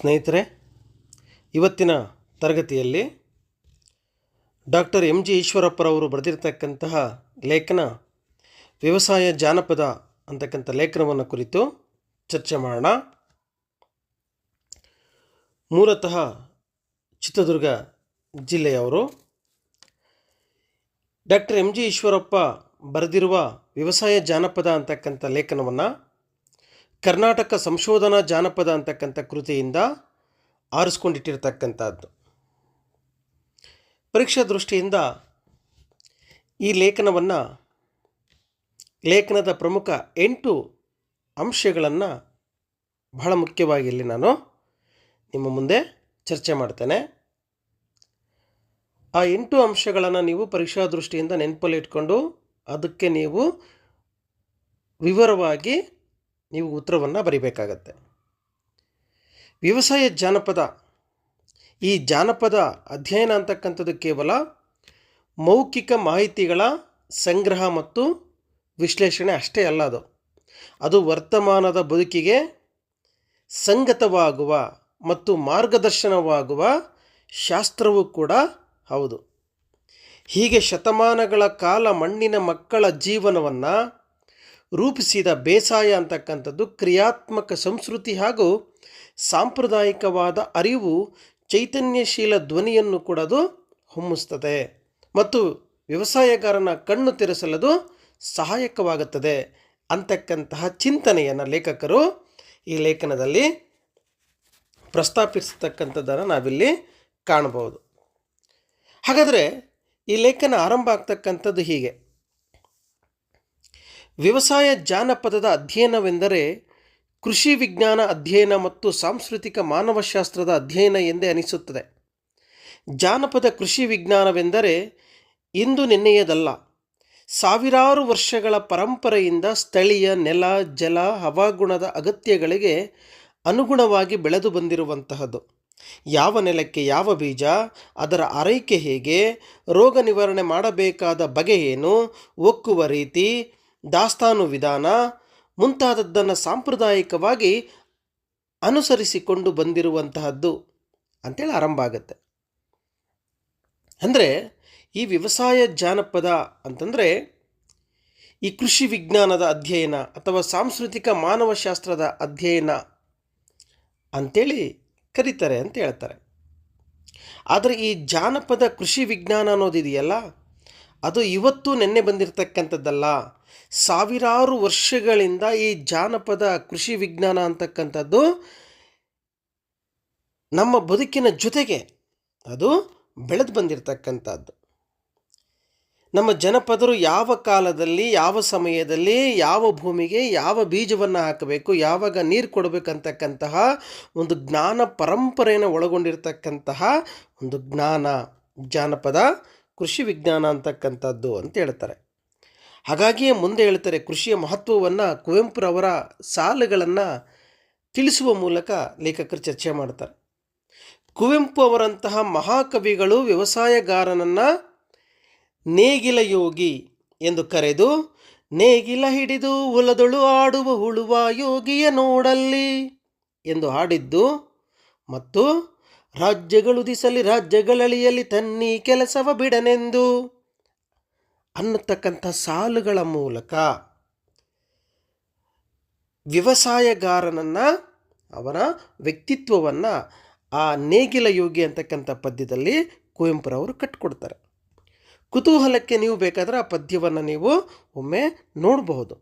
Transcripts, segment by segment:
ಸ್ನೇಹಿತರೆ, ಇವತ್ತಿನ ತರಗತಿಯಲ್ಲಿ ಡಾಕ್ಟರ್ ಎಂ ಜಿ ಈಶ್ವರಪ್ಪರವರು ಬರೆದಿರ್ತಕ್ಕಂತಹ ಲೇಖನ ವ್ಯವಸಾಯ ಜಾನಪದ ಅಂತಕ್ಕಂಥ ಲೇಖನವನ್ನು ಕುರಿತು ಚರ್ಚೆ ಮಾಡೋಣ. ಮೂಲತಃ ಚಿತ್ರದುರ್ಗ ಜಿಲ್ಲೆಯವರು ಡಾಕ್ಟರ್ ಎಂ ಜಿ ಈಶ್ವರಪ್ಪ ಬರೆದಿರುವ ವ್ಯವಸಾಯ ಜಾನಪದ ಅಂತಕ್ಕಂಥ ಲೇಖನವನ್ನು ಕರ್ನಾಟಕ ಸಂಶೋಧನಾ ಜಾನಪದ ಅಂತಕ್ಕಂಥ ಕೃತಿಯಿಂದ ಆರಿಸ್ಕೊಂಡಿಟ್ಟಿರ್ತಕ್ಕಂಥದ್ದು. ಪರೀಕ್ಷಾ ದೃಷ್ಟಿಯಿಂದ ಈ ಲೇಖನವನ್ನು ಲೇಖನದ ಪ್ರಮುಖ ಎಂಟು ಅಂಶಗಳನ್ನು ಬಹಳ ಮುಖ್ಯವಾಗಿ ಇಲ್ಲಿ ನಾನು ನಿಮ್ಮ ಮುಂದೆ ಚರ್ಚೆ ಮಾಡ್ತೇನೆ. ಆ ಎಂಟು ಅಂಶಗಳನ್ನು ನೀವು ಪರೀಕ್ಷಾ ದೃಷ್ಟಿಯಿಂದ ನೆನಪಲ್ಲಿಟ್ಕೊಂಡು ಅದಕ್ಕೆ ನೀವು ವಿವರವಾಗಿ ನೀವು ಉತ್ತರವನ್ನು ಬರಿಬೇಕಾಗತ್ತೆ. ವ್ಯವಸಾಯ ಜಾನಪದ. ಈ ಜಾನಪದ ಅಧ್ಯಯನ ಅಂತಕ್ಕಂಥದ್ದು ಕೇವಲ ಮೌಖಿಕ ಮಾಹಿತಿಗಳ ಸಂಗ್ರಹ ಮತ್ತು ವಿಶ್ಲೇಷಣೆ ಅಷ್ಟೇ ಅಲ್ಲ ಅದು. ಅದು ವರ್ತಮಾನದ ಬದುಕಿಗೆ ಸಂಗತವಾಗುವ ಮತ್ತು ಮಾರ್ಗದರ್ಶನವಾಗುವ ಶಾಸ್ತ್ರವೂ ಕೂಡ ಹೌದು. ಹೀಗೆ ಶತಮಾನಗಳ ಕಾಲ ಮಣ್ಣಿನ ಮಕ್ಕಳ ಜೀವನವನ್ನು ರೂಪಿಸಿದ ಬೇಸಾಯ ಅಂತಕ್ಕಂಥದ್ದು ಕ್ರಿಯಾತ್ಮಕ ಸಂಸ್ಕೃತಿ ಹಾಗೂ ಸಾಂಪ್ರದಾಯಿಕವಾದ ಅರಿವು ಚೈತನ್ಯಶೀಲ ಧ್ವನಿಯನ್ನು ಕೂಡ ಅದು ಹೊಮ್ಮಿಸ್ತದೆ. ಮತ್ತು ವ್ಯವಸಾಯಗಾರನ ಕಣ್ಣು ತೆರೆಸಲದು ಸಹಾಯಕವಾಗುತ್ತದೆ ಅಂತಕ್ಕಂತಹ ಚಿಂತನೆಯನ್ನು ಲೇಖಕರು ಈ ಲೇಖನದಲ್ಲಿ ಪ್ರಸ್ತಾಪಿಸತಕ್ಕಂಥದ್ದನ್ನು ನಾವಿಲ್ಲಿ ಕಾಣಬಹುದು. ಹಾಗಾದರೆ ಈ ಲೇಖನ ಆರಂಭ ಆಗ್ತಕ್ಕಂಥದ್ದು ಹೀಗೆ. ವ್ಯವಸಾಯ ಜಾನಪದದ ಅಧ್ಯಯನವೆಂದರೆ ಕೃಷಿ ವಿಜ್ಞಾನ ಅಧ್ಯಯನ ಮತ್ತು ಸಾಂಸ್ಕೃತಿಕ ಮಾನವಶಾಸ್ತ್ರದ ಅಧ್ಯಯನ ಎಂದೇ ಅನಿಸುತ್ತದೆ. ಜಾನಪದ ಕೃಷಿ ವಿಜ್ಞಾನವೆಂದರೆ ಇಂದು ನಿನ್ನೆಯದಲ್ಲ. ಸಾವಿರಾರು ವರ್ಷಗಳ ಪರಂಪರೆಯಿಂದ ಸ್ಥಳೀಯ ನೆಲ, ಜಲ, ಹವಾಗುಣದ ಅಗತ್ಯಗಳಿಗೆ ಅನುಗುಣವಾಗಿ ಬೆಳೆದು ಬಂದಿರುವಂತಹದ್ದು. ಯಾವ ನೆಲಕ್ಕೆ ಯಾವ ಬೀಜ, ಅದರ ಆರೈಕೆ ಹೇಗೆ, ರೋಗ ನಿವಾರಣೆ ಮಾಡಬೇಕಾದ ಬಗೆ ಏನು, ಒಕ್ಕುವ ರೀತಿ ದಾಸ್ತಾನು ವಿಧಾನ ಮುಂತಾದದ್ದನ್ನು ಸಾಂಪ್ರದಾಯಿಕವಾಗಿ ಅನುಸರಿಸಿಕೊಂಡು ಬಂದಿರುವಂತಹದ್ದು ಅಂತೇಳಿ ಆರಂಭ ಆಗುತ್ತೆ. ಅಂದರೆ ಈ ವ್ಯವಸಾಯ ಜಾನಪದ ಅಂತಂದರೆ ಈ ಕೃಷಿ ವಿಜ್ಞಾನದ ಅಧ್ಯಯನ ಅಥವಾ ಸಾಂಸ್ಕೃತಿಕ ಮಾನವಶಾಸ್ತ್ರದ ಅಧ್ಯಯನ ಅಂಥೇಳಿ ಕರೀತಾರೆ ಅಂತ ಹೇಳ್ತಾರೆ. ಆದರೆ ಈ ಜಾನಪದ ಕೃಷಿ ವಿಜ್ಞಾನ ಅನ್ನೋದಿದೆಯಲ್ಲ ಅದು ಇವತ್ತು ನೆನ್ನೆ ಬಂದಿರತಕ್ಕಂಥದ್ದಲ್ಲ. ಸಾವಿರಾರು ವರ್ಷಗಳಿಂದ ಈ ಜಾನಪದ ಕೃಷಿ ವಿಜ್ಞಾನ ಅಂತಕ್ಕಂಥದ್ದು ನಮ್ಮ ಬದುಕಿನ ಜೊತೆಗೆ ಅದು ಬೆಳೆದು ಬಂದಿರತಕ್ಕಂಥದ್ದು. ನಮ್ಮ ಜನಪದರು ಯಾವ ಕಾಲದಲ್ಲಿ, ಯಾವ ಸಮಯದಲ್ಲಿ, ಯಾವ ಭೂಮಿಗೆ, ಯಾವ ಬೀಜವನ್ನು ಹಾಕಬೇಕು, ಯಾವಾಗ ನೀರು ಕೊಡಬೇಕಂತಕ್ಕಂತಹ ಒಂದು ಜ್ಞಾನ ಪರಂಪರೆಯನ್ನು ಒಳಗೊಂಡಿರ್ತಕ್ಕಂತಹ ಒಂದು ಜ್ಞಾನ ಜಾನಪದ ಕೃಷಿ ವಿಜ್ಞಾನ ಅಂತಕ್ಕಂಥದ್ದು ಅಂತ ಹೇಳ್ತಾರೆ. ಹಾಗಾಗಿಯೇ ಮುಂದೆ ಹೇಳ್ತಾರೆ, ಕೃಷಿಯ ಮಹತ್ವವನ್ನು ಕುವೆಂಪುರವರ ಸಾಲುಗಳನ್ನು ತಿಳಿಸುವ ಮೂಲಕ ಲೇಖಕರು ಚರ್ಚೆ ಮಾಡ್ತಾರೆ. ಕುವೆಂಪು ಅವರಂತಹ ಮಹಾಕವಿಗಳು ವ್ಯವಸಾಯಗಾರನನ್ನು ನೇಗಿಲ ಯೋಗಿ ಎಂದು ಕರೆದು, ನೇಗಿಲ ಹಿಡಿದು ಹುಲದೊಳು ಆಡುವ ಹುಳುವ ಯೋಗಿಯ ನೋಡಲ್ಲಿ ಎಂದು ಹಾಡಿದ್ದು ಮತ್ತು ರಾಜ್ಯಗಳು ದಿಸಲಿ ರಾಜ್ಯಗಳಳಿಯಲ್ಲಿ ತನ್ನಿ ಕೆಲಸವ ಬಿಡನೆಂದು ಅನ್ನತಕ್ಕಂಥ ಸಾಲುಗಳ ಮೂಲಕ ವ್ಯವಸಾಯಗಾರನನ್ನು ಅವನ ವ್ಯಕ್ತಿತ್ವವನ್ನು ಆ ನೇಗಿಲ ಯೋಗಿ ಅಂತಕ್ಕಂಥ ಪದ್ಯದಲ್ಲಿ ಕುವೆಂಪುರವರು ಕಟ್ಟಿಕೊಡ್ತಾರೆ ಕುತೂಹಲಕ್ಕೆ ನೀವು ಬೇಕಾದರೆ ಆ ಪದ್ಯವನ್ನು ನೀವು ಒಮ್ಮೆ ನೋಡಬಹುದು.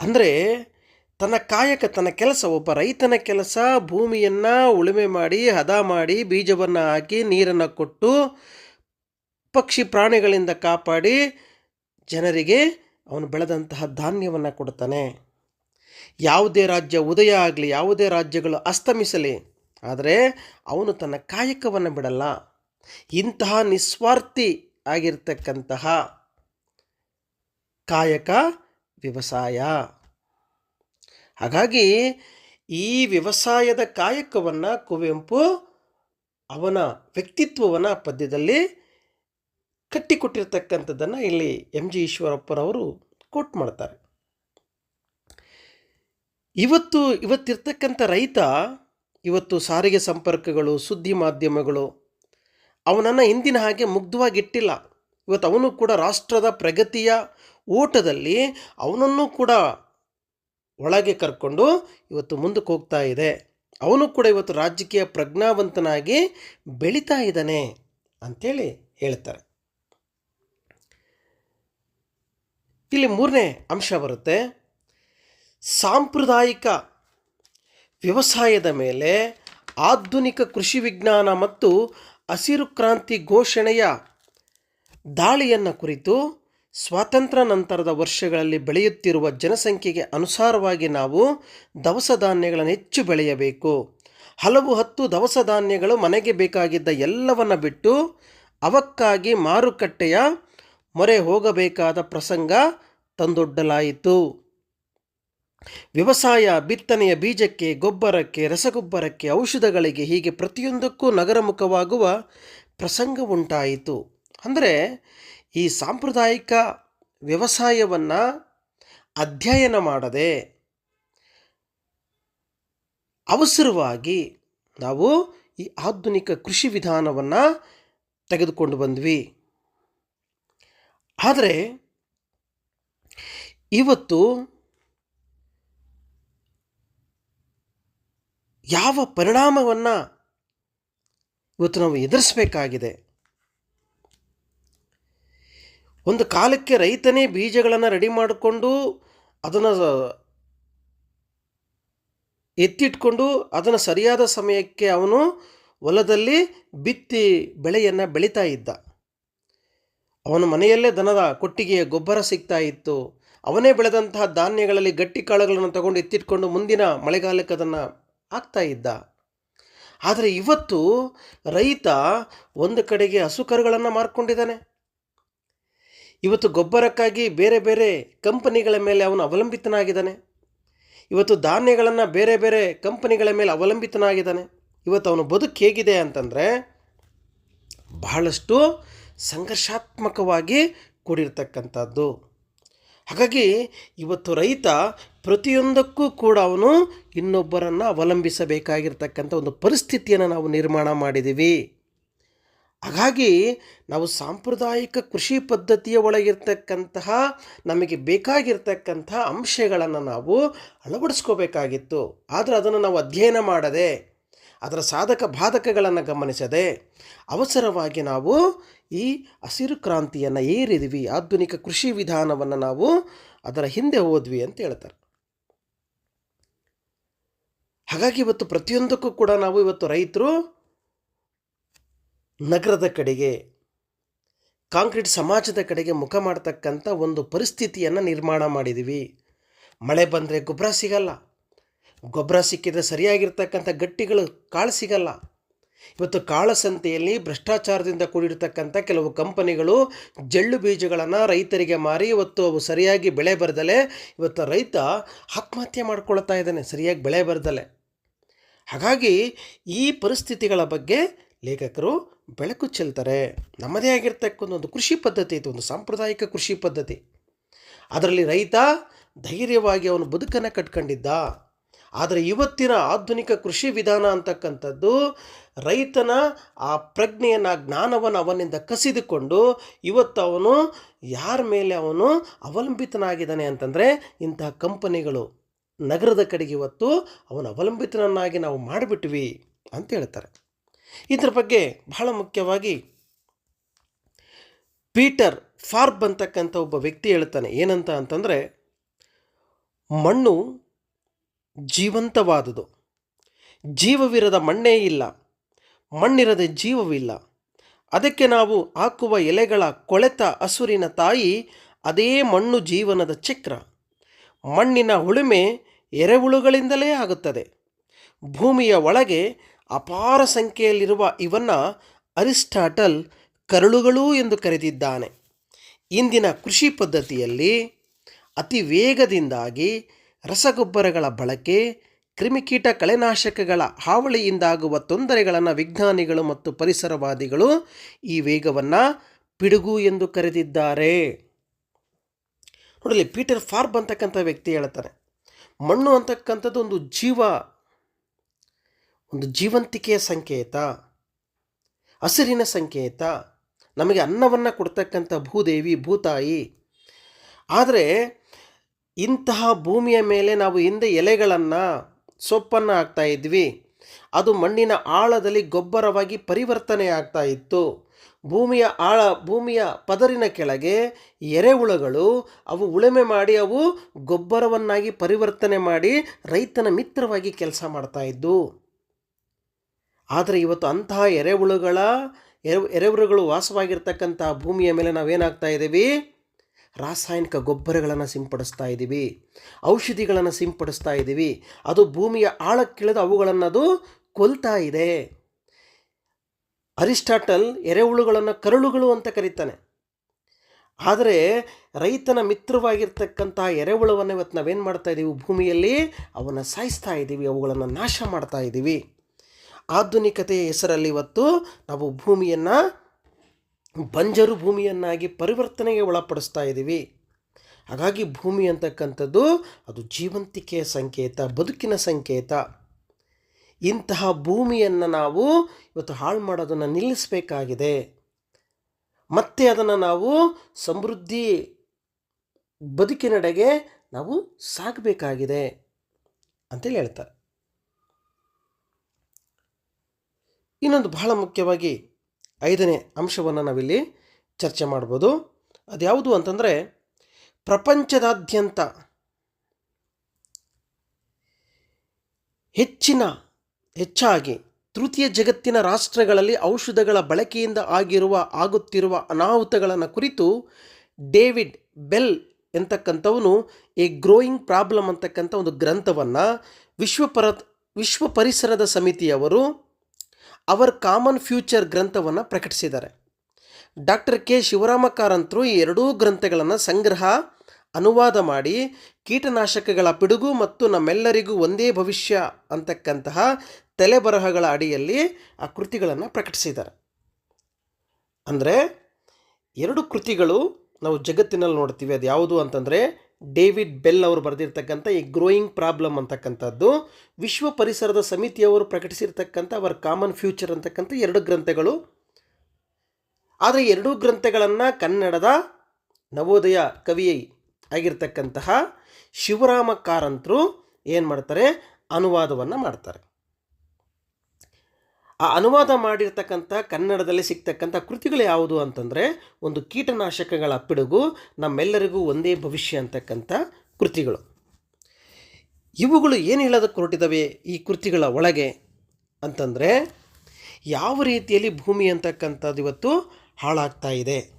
ಅಂದರೆ ತನ್ನ ಕಾಯಕ, ತನ್ನ ಕೆಲಸ, ಒಬ್ಬ ರೈತನ ಕೆಲಸ, ಭೂಮಿಯನ್ನು ಉಳುಮೆ ಮಾಡಿ, ಹದ ಮಾಡಿ, ಬೀಜವನ್ನು ಹಾಕಿ, ನೀರನ್ನು ಕೊಟ್ಟು, ಪಕ್ಷಿ ಪ್ರಾಣಿಗಳಿಂದ ಕಾಪಾಡಿ, ಜನರಿಗೆ ಅವನು ಬೆಳೆದಂತಹ ಧಾನ್ಯವನ್ನು ಕೊಡ್ತಾನೆ ಯಾವುದೇ ರಾಜ್ಯ ಉದಯ ಆಗಲಿ, ಯಾವುದೇ ರಾಜ್ಯಗಳು ಅಸ್ತಮಿಸಲಿ, ಆದರೆ ಅವನು ತನ್ನ ಕಾಯಕವನ್ನು ಬಿಡಲ್ಲ. ಇಂತಹ ನಿಸ್ವಾರ್ಥಿ ಆಗಿರ್ತಕ್ಕಂತಹ ಕಾಯಕ, ವ್ಯವಸಾಯ. ಹಾಗಾಗಿ ಈ ವ್ಯವಸಾಯದ ಕಾಯಕವನ್ನು ಕುವೆಂಪು ಅವನ ವ್ಯಕ್ತಿತ್ವವನ್ನು ಪದ್ಯದಲ್ಲಿ ಕಟ್ಟಿಕೊಟ್ಟಿರ್ತಕ್ಕಂಥದ್ದನ್ನು ಇಲ್ಲಿ ಎಂ ಜಿ ಈಶ್ವರಪ್ಪನವರು ಕೋಟ್ ಮಾಡ್ತಾರೆ. ಇವತ್ತು ಇವತ್ತಿರ್ತಕ್ಕಂಥ ರೈತ, ಇವತ್ತು ಸಾರಿಗೆ ಸಂಪರ್ಕಗಳು, ಸುದ್ದಿ ಮಾಧ್ಯಮಗಳು, ಅವನನ್ನು ಇಂದಿನ ಹಾಗೆ ಮುಗ್ಧವಾಗಿಟ್ಟಿಲ್ಲ ಇವತ್ತು ಅವನು ಕೂಡ ರಾಷ್ಟ್ರದ ಪ್ರಗತಿಯ ಓಟದಲ್ಲಿ ಅವನನ್ನು ಕೂಡ ಒಳಗೆ ಕರ್ಕೊಂಡು ಇವತ್ತು ಮುಂದಕ್ಕೆ ಹೋಗ್ತಾ ಇದೆ. ಅವನು ಕೂಡ ಇವತ್ತು ರಾಜಕೀಯ ಪ್ರಜ್ಞಾವಂತನಾಗಿ ಬೆಳೀತಾ ಇದ್ದಾನೆ ಅಂಥೇಳಿ ಹೇಳ್ತಾರೆ. ಇಲ್ಲಿ ಮೂರನೇ ಅಂಶ ಬರುತ್ತೆ. ಸಾಂಪ್ರದಾಯಿಕ ವ್ಯವಸಾಯದ ಮೇಲೆ ಆಧುನಿಕ ಕೃಷಿ ವಿಜ್ಞಾನ ಮತ್ತು ಹಸಿರು ಕ್ರಾಂತಿ ಘೋಷಣೆಯ ದಾಳಿಯನ್ನು ಕುರಿತು ಸ್ವಾತಂತ್ರ್ಯ ನಂತರದ ವರ್ಷಗಳಲ್ಲಿ ಬೆಳೆಯುತ್ತಿರುವ ಜನಸಂಖ್ಯೆಗೆ ಅನುಸಾರವಾಗಿ ನಾವು ದವಸ ಧಾನ್ಯಗಳನ್ನು ಹೆಚ್ಚು ಬೆಳೆಯಬೇಕು. ಹಲವು ಹತ್ತು ದವಸ ಧಾನ್ಯಗಳು ಮನೆಗೆ ಬೇಕಾಗಿದ್ದ ಎಲ್ಲವನ್ನು ಬಿಟ್ಟು ಅವಕ್ಕಾಗಿ ಮಾರುಕಟ್ಟೆಯ ಮೊರೆ ಹೋಗಬೇಕಾದ ಪ್ರಸಂಗ ತಂದೊಡ್ಡಲಾಯಿತು. ವ್ಯವಸಾಯ, ಬಿತ್ತನೆಯ ಬೀಜಕ್ಕೆ, ಗೊಬ್ಬರಕ್ಕೆ, ರಸಗೊಬ್ಬರಕ್ಕೆ, ಔಷಧಗಳಿಗೆ ಹೀಗೆ ಪ್ರತಿಯೊಂದಕ್ಕೂ ನಗರಮುಖವಾಗುವ ಪ್ರಸಂಗ ಉಂಟಾಯಿತು. ಅಂದರೆ ಈ ಸಾಂಪ್ರದಾಯಿಕ ವ್ಯವಸಾಯವನ್ನು ಅಧ್ಯಯನ ಮಾಡದೆ ಅವಸರವಾಗಿ ನಾವು ಈ ಆಧುನಿಕ ಕೃಷಿ ವಿಧಾನವನ್ನು ತೆಗೆದುಕೊಂಡು ಬಂದ್ವಿ. ಆದರೆ ಇವತ್ತು ಯಾವ ಪರಿಣಾಮವನ್ನು ಇವತ್ತು ನಾವು ಎದುರಿಸಬೇಕಾಗಿದೆ? ಒಂದು ಕಾಲಕ್ಕೆ ರೈತನೇ ಬೀಜಗಳನ್ನು ರೆಡಿ ಮಾಡಿಕೊಂಡು ಅದನ್ನು ಎತ್ತಿಟ್ಕೊಂಡು ಅದನ್ನು ಸರಿಯಾದ ಸಮಯಕ್ಕೆ ಅವನು ಹೊಲದಲ್ಲಿ ಬಿತ್ತಿ ಬೆಳೆಯನ್ನು ಬೆಳೀತಾ ಇದ್ದ. ಅವನ ಮನೆಯಲ್ಲೇ ದನದ ಕೊಟ್ಟಿಗೆಯ ಗೊಬ್ಬರ ಸಿಗ್ತಾ ಇತ್ತು. ಅವನೇ ಬೆಳೆದಂತಹ ಧಾನ್ಯಗಳಲ್ಲಿ ಗಟ್ಟಿ ಕಾಳುಗಳನ್ನು ತಗೊಂಡು ಎತ್ತಿಟ್ಕೊಂಡು ಮುಂದಿನ ಮಳೆಗಾಲಕ್ಕೆ ಅದನ್ನು ಹಾಕ್ತಾ ಇದ್ದ. ಆದರೆ ಇವತ್ತು ರೈತ ಒಂದು ಕಡೆಗೆ ಹಸುಕರುಗಳನ್ನು ಮಾರ್ಕೊಂಡಿದ್ದಾನೆ. ಇವತ್ತು ಗೊಬ್ಬರಕ್ಕಾಗಿ ಬೇರೆ ಬೇರೆ ಕಂಪನಿಗಳ ಮೇಲೆ ಅವನು ಅವಲಂಬಿತನಾಗಿದ್ದಾನೆ. ಇವತ್ತು ಧಾನ್ಯಗಳನ್ನು ಬೇರೆ ಬೇರೆ ಕಂಪನಿಗಳ ಮೇಲೆ ಅವಲಂಬಿತನಾಗಿದ್ದಾನೆ. ಇವತ್ತು ಅವನ ಬದುಕು ಹೇಗಿದೆ ಅಂತಂದರೆ ಬಹಳಷ್ಟು ಸಂಘರ್ಷಾತ್ಮಕವಾಗಿ ಕೂಡಿರ್ತಕ್ಕಂಥದ್ದು. ಹಾಗಾಗಿ ಇವತ್ತು ರೈತ ಪ್ರತಿಯೊಂದಕ್ಕೂ ಕೂಡ ಅವನು ಇನ್ನೊಬ್ಬರನ್ನು ಅವಲಂಬಿಸಬೇಕಾಗಿರ್ತಕ್ಕಂಥ ಒಂದು ಪರಿಸ್ಥಿತಿಯನ್ನು ನಾವು ನಿರ್ಮಾಣ ಮಾಡಿದ್ದೀವಿ. ಹಾಗಾಗಿ ನಾವು ಸಾಂಪ್ರದಾಯಿಕ ಕೃಷಿ ಪದ್ಧತಿಯ ಒಳಗಿರ್ತಕ್ಕಂತಹ, ನಮಗೆ ಬೇಕಾಗಿರ್ತಕ್ಕಂಥ ಅಂಶಗಳನ್ನು ನಾವು ಅಳವಡಿಸ್ಕೋಬೇಕಾಗಿತ್ತು. ಆದರೆ ಅದನ್ನು ನಾವು ಅಧ್ಯಯನ ಮಾಡದೆ, ಅದರ ಸಾಧಕ ಬಾಧಕಗಳನ್ನು ಗಮನಿಸದೆ, ಅವಸರವಾಗಿ ನಾವು ಈ ಹಸಿರು ಕ್ರಾಂತಿಯನ್ನು ಏರಿದ್ವಿ, ಆಧುನಿಕ ಕೃಷಿ ವಿಧಾನವನ್ನು ನಾವು ಅದರ ಹಿಂದೆ ಹೋದ್ವಿ ಅಂತ ಹೇಳ್ತಾರೆ. ಹಾಗಾಗಿ ಇವತ್ತು ಪ್ರತಿಯೊಂದಕ್ಕೂ ಕೂಡ ನಾವು ಇವತ್ತು ರೈತರು ನಗರದ ಕಡೆಗೆ, ಕಾಂಕ್ರೀಟ್ ಸಮಾಜದ ಕಡೆಗೆ ಮುಖ ಮಾಡ್ತಕ್ಕಂಥ ಒಂದು ಪರಿಸ್ಥಿತಿಯನ್ನು ನಿರ್ಮಾಣ ಮಾಡಿದ್ದೀವಿ ಮಳೆ ಬಂದರೆ ಗೊಬ್ಬರ ಸಿಗಲ್ಲ. ಗೊಬ್ಬರ ಸಿಕ್ಕಿದ್ರೆ ಸರಿಯಾಗಿರ್ತಕ್ಕಂಥ ಗಟ್ಟಿಗಳು ಕಾಳು ಸಿಗಲ್ಲ. ಇವತ್ತು ಕಾಳಸಂತೆಯಲ್ಲಿ ಭ್ರಷ್ಟಾಚಾರದಿಂದ ಕೂಡಿರ್ತಕ್ಕಂಥ ಕೆಲವು ಕಂಪನಿಗಳು ಜಳ್ಳು ಬೀಜಗಳನ್ನು ರೈತರಿಗೆ ಮಾರಿ ಇವತ್ತು ಅವು ಸರಿಯಾಗಿ ಬೆಳೆ ಬರದಲೆ, ಇವತ್ತು ರೈತ ಆತ್ಮಹತ್ಯೆ ಮಾಡ್ಕೊಳ್ತಾ ಇದ್ದಾನೆ, ಸರಿಯಾಗಿ ಬೆಳೆ ಬರದಲೆ. ಹಾಗಾಗಿ ಈ ಪರಿಸ್ಥಿತಿಗಳ ಬಗ್ಗೆ ಲೇಖಕರು ಬೆಳಕು ಚೆಲ್ತಾರೆ, ನಮ್ಮದೇ ಆಗಿರ್ತಕ್ಕಂಥ ಒಂದು ಕೃಷಿ ಪದ್ಧತಿ ಇದು ಒಂದು ಸಾಂಪ್ರದಾಯಿಕ ಕೃಷಿ ಪದ್ಧತಿ. ಅದರಲ್ಲಿ ರೈತ ಧೈರ್ಯವಾಗಿ ಅವನು ಬದುಕನ್ನು ಕಟ್ಕೊಂಡಿದ್ದ. ಆದರೆ ಇವತ್ತಿನ ಆಧುನಿಕ ಕೃಷಿ ವಿಧಾನ ಅಂತಕ್ಕಂಥದ್ದು, ರೈತನ ಆ ಪ್ರಜ್ಞೆಯನ್ನು, ಜ್ಞಾನವನ್ನು ಅವನಿಂದ ಕಸಿದುಕೊಂಡು ಇವತ್ತು ಅವನು ಯಾರ ಮೇಲೆ ಅವನು ಅವಲಂಬಿತನಾಗಿದ್ದಾನೆ ಅಂತಂದರೆ ಇಂತಹ ಕಂಪನಿಗಳು. ನಗರದ ಕಡೆಗೆ ಇವತ್ತು ಅವನು ಅವಲಂಬಿತನನ್ನಾಗಿ ನಾವು ಮಾಡಿಬಿಟ್ವಿ ಅಂತ ಹೇಳ್ತಾರೆ. ಇದರ ಬಗ್ಗೆ ಬಹಳ ಮುಖ್ಯವಾಗಿ ಪೀಟರ್ ಫಾರ್ಬ್ ಅಂತಕ್ಕಂಥ ಒಬ್ಬ ವ್ಯಕ್ತಿ ಹೇಳ್ತಾನೆ. ಏನಂತ ಅಂತಂದರೆ, ಮಣ್ಣು ಜೀವಂತವಾದುದು. ಜೀವವಿರದ ಮಣ್ಣೇ ಇಲ್ಲ. ಮಣ್ಣಿರದೆ ಜೀವವಿಲ್ಲ. ಅದಕ್ಕೆ ನಾವು ಹಾಕುವ ಎಲೆಗಳ ಕೊಳೆತ ಹಸುರಿನ ತಾಯಿ ಅದೇ ಮಣ್ಣು ಜೀವನದ ಚಕ್ರ. ಮಣ್ಣಿನ ಉಳುಮೆ ಎರೆಹುಳುಗಳಿಂದಲೇ ಆಗುತ್ತದೆ. ಭೂಮಿಯ ಒಳಗೆ ಅಪಾರ ಸಂಖ್ಯೆಯಲ್ಲಿರುವ ಇವನ್ನು ಅರಿಸ್ಟಾಟಲ್ ಕರಳುಗಳು ಎಂದು ಕರೆದಿದ್ದಾನೆ. ಇಂದಿನ ಕೃಷಿ ಪದ್ಧತಿಯಲ್ಲಿ ಅತಿ ವೇಗದಿಂದಾಗಿ ರಸಗೊಬ್ಬರಗಳ ಬಳಕೆ ಕ್ರಿಮಿಕೀಟ ಕಳೆನಾಶಕಗಳ ಹಾವಳಿಯಿಂದಾಗುವ ತೊಂದರೆಗಳನ್ನು ವಿಜ್ಞಾನಿಗಳು ಮತ್ತು ಪರಿಸರವಾದಿಗಳು ಈ ವೇಗವನ್ನು ಪಿಡುಗು ಎಂದು ಕರೆದಿದ್ದಾರೆ. ನೋಡಲಿ, ಪೀಟರ್ ಫಾರ್ಬ್ ಅಂತಕ್ಕಂಥ ವ್ಯಕ್ತಿ ಹೇಳ್ತಾರೆ ಮಣ್ಣು ಅಂತಕ್ಕಂಥದ್ದು ಒಂದು ಜೀವ ಒಂದು ಜೀವಂತಿಕೆಯ ಸಂಕೇತ, ಹಸಿರಿನ ಸಂಕೇತ, ನಮಗೆ ಅನ್ನವನ್ನು ಕೊಡ್ತಕ್ಕಂಥ ಭೂದೇವಿ, ಭೂತಾಯಿ. ಆದರೆ ಇಂತಹ ಭೂಮಿಯ ಮೇಲೆ ನಾವು ಹಿಂದೆ ಎಲೆಗಳನ್ನು, ಸೊಪ್ಪನ್ನು ಹಾಕ್ತಾ ಇದ್ವಿ. ಅದು ಮಣ್ಣಿನ ಆಳದಲ್ಲಿ ಗೊಬ್ಬರವಾಗಿ ಪರಿವರ್ತನೆ ಆಗ್ತಾ ಇತ್ತು. ಭೂಮಿಯ ಆಳ, ಭೂಮಿಯ ಪದರಿನ ಕೆಳಗೆ ಎರೆಹುಳುಗಳು ಅವು ಉಳುಮೆ ಮಾಡಿ ಅವು ಗೊಬ್ಬರವನ್ನಾಗಿ ಪರಿವರ್ತನೆ ಮಾಡಿ ರೈತನ ಮಿತ್ರವಾಗಿ ಕೆಲಸ ಮಾಡ್ತಾ ಇದ್ದು. ಆದರೆ ಇವತ್ತು ಅಂತಹ ಎರೆಹುಳುಗಳ, ಎರೆ, ಎರೆಹುಳುಗಳು ವಾಸವಾಗಿರ್ತಕ್ಕಂಥ ಭೂಮಿಯ ಮೇಲೆ ನಾವೇನಾಗ್ತಾ ಇದ್ದೀವಿ? ರಾಸಾಯನಿಕ ಗೊಬ್ಬರಗಳನ್ನು ಸಿಂಪಡಿಸ್ತಾ ಇದ್ದೀವಿ. ಔಷಧಿಗಳನ್ನು ಸಿಂಪಡಿಸ್ತಾ ಇದ್ದೀವಿ. ಅದು ಭೂಮಿಯ ಆಳಕ್ಕಿಳಿದು ಅವುಗಳನ್ನು ಅದು ಕೊಲ್ತಾ ಇದೆ. ಅರಿಸ್ಟಾಟಲ್ ಎರೆಹುಳುಗಳನ್ನು ಕರುಳುಗಳು ಅಂತ ಕರೀತಾನೆ. ಆದರೆ ರೈತನ ಮಿತ್ರವಾಗಿರ್ತಕ್ಕಂಥ ಎರೆಹುಳವನ್ನು ಇವತ್ತು ನಾವೇನು ಮಾಡ್ತಾ ಇದ್ದೀವಿ ಭೂಮಿಯಲ್ಲಿ ಅವನ್ನು ಸಾಯಿಸ್ತಾ ಇದ್ದೀವಿ ಅವುಗಳನ್ನು ನಾಶ ಮಾಡ್ತಾ ಇದ್ದೀವಿ ಆಧುನಿಕತೆಯ ಹೆಸರಲ್ಲಿ ಇವತ್ತು ನಾವು ಭೂಮಿಯನ್ನು, ಬಂಜರು ಭೂಮಿಯನ್ನಾಗಿ ಪರಿವರ್ತನೆಗೆ ಒಳಪಡಿಸ್ತಾ ಇದ್ದೀವಿ ಹಾಗಾಗಿ ಭೂಮಿ ಅಂತಕ್ಕಂಥದ್ದು ಅದು ಜೀವಂತಿಕೆಯ ಸಂಕೇತ, ಬದುಕಿನ ಸಂಕೇತ. ಇಂತಹ ಭೂಮಿಯನ್ನು ನಾವು ಇವತ್ತು ಹಾಳು ಮಾಡೋದನ್ನು ನಿಲ್ಲಿಸಬೇಕಾಗಿದೆ. ಮತ್ತೆ ಅದನ್ನು ನಾವು ಸಮೃದ್ಧಿ ಬದುಕಿನಡೆಗೆ ನಾವು ಸಾಗಬೇಕಾಗಿದೆ ಅಂತೇಳಿ ಹೇಳ್ತಾರೆ. ಇನ್ನೊಂದು ಬಹಳ ಮುಖ್ಯವಾಗಿ ಐದನೇ ಅಂಶವನ್ನು ನಾವಿಲ್ಲಿ ಚರ್ಚೆ ಮಾಡ್ಬೋದು. ಅದ್ಯಾವುದು ಅಂತಂದರೆ ಪ್ರಪಂಚದಾದ್ಯಂತ ಹೆಚ್ಚಿನ, ಹೆಚ್ಚಾಗಿ ತೃತೀಯ ಜಗತ್ತಿನ ರಾಷ್ಟ್ರಗಳಲ್ಲಿ ಔಷಧಗಳ ಬಳಕೆಯಿಂದ ಆಗಿರುವ, ಆಗುತ್ತಿರುವ ಅನಾಹುತಗಳನ್ನು ಕುರಿತು ಡೇವಿಡ್ ಬೆಲ್ ಎಂತಕ್ಕಂಥವನು ಎ ಗ್ರೋಯಿಂಗ್ ಪ್ರಾಬ್ಲಮ್ ಅಂತಕ್ಕಂಥ ಒಂದು ಗ್ರಂಥವನ್ನು ವಿಶ್ವಪರ ವಿಶ್ವ ಪರಿಸರದ ಸಮಿತಿಯವರು ಅವರ್ ಕಾಮನ್ ಫ್ಯೂಚರ್ ಗ್ರಂಥವನ್ನು ಪ್ರಕಟಿಸಿದ್ದಾರೆ. Doctor K. ಶಿವರಾಮ ಕಾರಂತರು ಈ ಎರಡೂ ಗ್ರಂಥಗಳನ್ನು ಸಂಗ್ರಹ, ಅನುವಾದ ಮಾಡಿ ಕೀಟನಾಶಕಗಳ ಪಿಡುಗು ಮತ್ತು ನಮ್ಮೆಲ್ಲರಿಗೂ ಒಂದೇ ಭವಿಷ್ಯ ಅಂತಕ್ಕಂತಹ ತಲೆಬರಹಗಳ ಅಡಿಯಲ್ಲಿ ಆ ಕೃತಿಗಳನ್ನು ಪ್ರಕಟಿಸಿದ್ದಾರೆ. ಅಂದರೆ ಎರಡು ಕೃತಿಗಳು ನಾವು ಜಗತ್ತಿನಲ್ಲಿ ನೋಡ್ತೀವಿ. ಅದು ಯಾವುದು ಅಂತಂದರೆ ಡೇವಿಡ್ ಬೆಲ್ ಅವರು ಬರೆದಿರ್ತಕ್ಕಂಥ ಈ ಗ್ರೋಯಿಂಗ್ ಪ್ರಾಬ್ಲಮ್ ಅಂತಕ್ಕಂಥದ್ದು, ವಿಶ್ವ ಪರಿಸರದ ಸಮಿತಿಯವರು ಪ್ರಕಟಿಸಿರ್ತಕ್ಕಂಥ ಅವರ ಕಾಮನ್ ಫ್ಯೂಚರ್ ಅಂತಕ್ಕಂಥ ಎರಡು ಗ್ರಂಥಗಳು. ಆದರೆ ಎರಡೂ ಗ್ರಂಥಗಳನ್ನು ಕನ್ನಡದ ನವೋದಯ ಕವಿ ಆಗಿರ್ತಕ್ಕಂತಹ ಶಿವರಾಮ ಕಾರಂತರು ಏನು ಮಾಡ್ತಾರೆ? ಅನುವಾದವನ್ನು ಮಾಡ್ತಾರೆ. ಆ ಅನುವಾದ ಮಾಡಿರ್ತಕ್ಕಂಥ ಕನ್ನಡದಲ್ಲಿ ಸಿಗ್ತಕ್ಕಂಥ ಕೃತಿಗಳು ಯಾವುದು ಅಂತಂದರೆ ಒಂದು ಕೀಟನಾಶಕಗಳ ಪಿಡುಗು, ನಮ್ಮೆಲ್ಲರಿಗೂ ಒಂದೇ ಭವಿಷ್ಯ ಅಂತಕ್ಕಂಥ ಕೃತಿಗಳು. ಇವುಗಳು ಏನು ಹೇಳೋದಕ್ಕೆ ಹೊರಟಿದ್ದಾವೆ ಈ ಕೃತಿಗಳ ಒಳಗೆ ಅಂತಂದರೆ, ಯಾವ ರೀತಿಯಲ್ಲಿ ಭೂಮಿ ಅಂತಕ್ಕಂಥದ್ದು ಇವತ್ತು ಹಾಳಾಗ್ತಾ ಇದೆ.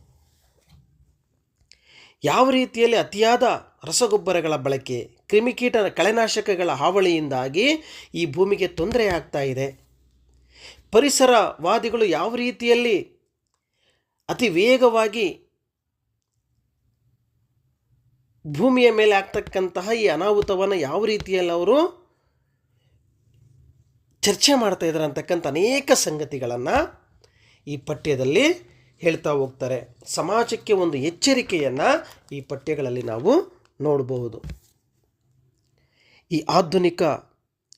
ಯಾವ ರೀತಿಯಲ್ಲಿ ಅತಿಯಾದ ರಸಗೊಬ್ಬರಗಳ ಬಳಕೆ, ಕ್ರಿಮಿಕೀಟ, ಕಳೆನಾಶಕಗಳ ಹಾವಳಿಯಿಂದಾಗಿ ಈ ಭೂಮಿಗೆ ತೊಂದರೆ ಆಗ್ತಾ ಇದೆ. ಪರಿಸರವಾದಿಗಳು ಯಾವ ರೀತಿಯಲ್ಲಿ ಅತಿ ವೇಗವಾಗಿ ಭೂಮಿಯ ಮೇಲೆ ಆಗ್ತಕ್ಕಂತಹ ಈ ಅನಾಹುತವನ್ನು ಯಾವ ರೀತಿಯಲ್ಲಿ ಅವರು ಚರ್ಚೆ ಮಾಡ್ತಾ ಇದ್ದಾರೆ ಅಂತಕ್ಕಂಥ ಅನೇಕ ಸಂಗತಿಗಳನ್ನು ಈ ಪಠ್ಯದಲ್ಲಿ ಹೇಳ್ತಾ ಹೋಗ್ತಾರೆ. ಸಮಾಜಕ್ಕೆ ಒಂದು ಎಚ್ಚರಿಕೆಯನ್ನು ಈ ಪಠ್ಯಗಳಲ್ಲಿ ನಾವು ನೋಡಬಹುದು. ಈ ಆಧುನಿಕ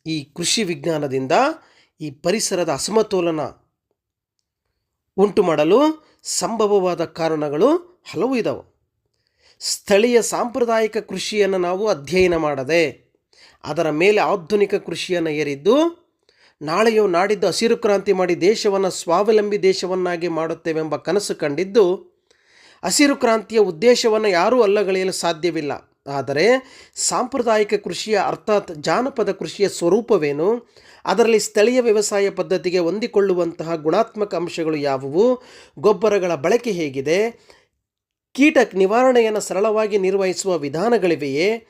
ಈ ಕೃಷಿ ವಿಜ್ಞಾನದಿಂದ ಈ ಪರಿಸರದ ಅಸಮತೋಲನ ಉಂಟು ಮಾಡಲು ಸಂಭವವಾದ ಕಾರಣಗಳು ಹಲವು ಇದಾವೆ. ಸ್ಥಳೀಯ ಸಾಂಪ್ರದಾಯಿಕ ಕೃಷಿಯನ್ನು ನಾವು ಅಧ್ಯಯನ ಮಾಡದೆ, ಅದರ ಮೇಲೆ ಆಧುನಿಕ ಕೃಷಿಯನ್ನು ಏರಿದ್ದು, ನಾಳೆಯೋ ನಾಡಿದ್ದು ಹಸಿರು ಕ್ರಾಂತಿ ಮಾಡಿ ದೇಶವನ್ನು ಸ್ವಾವಲಂಬಿ ದೇಶವನ್ನಾಗಿ ಮಾಡುತ್ತೇವೆಂಬ ಕನಸು ಕಂಡಿದ್ದು, ಹಸಿರು ಕ್ರಾಂತಿಯ ಉದ್ದೇಶವನ್ನು ಯಾರೂ ಅಲ್ಲಗಳೆಯಲು ಸಾಧ್ಯವಿಲ್ಲ. ಆದರೆ, ಸಾಂಪ್ರದಾಯಿಕ ಕೃಷಿಯ ಅರ್ಥಾತ್ ಜಾನಪದ ಕೃಷಿಯ ಸ್ವರೂಪವೇನು ಅದರಲ್ಲಿ ಸ್ಥಳೀಯ ವ್ಯವಸಾಯ ಪದ್ಧತಿಗೆ ಹೊಂದಿಕೊಳ್ಳುವಂತಹ ಗುಣಾತ್ಮಕ ಅಂಶಗಳು ಯಾವುವು? ಗೊಬ್ಬರಗಳ ಬಳಕೆ ಹೇಗಿದೆ? ಕೀಟ ನಿವಾರಣೆಯನ್ನು ಸರಳವಾಗಿ ನಿರ್ವಹಿಸುವ ವಿಧಾನಗಳಿವೆಯೇ?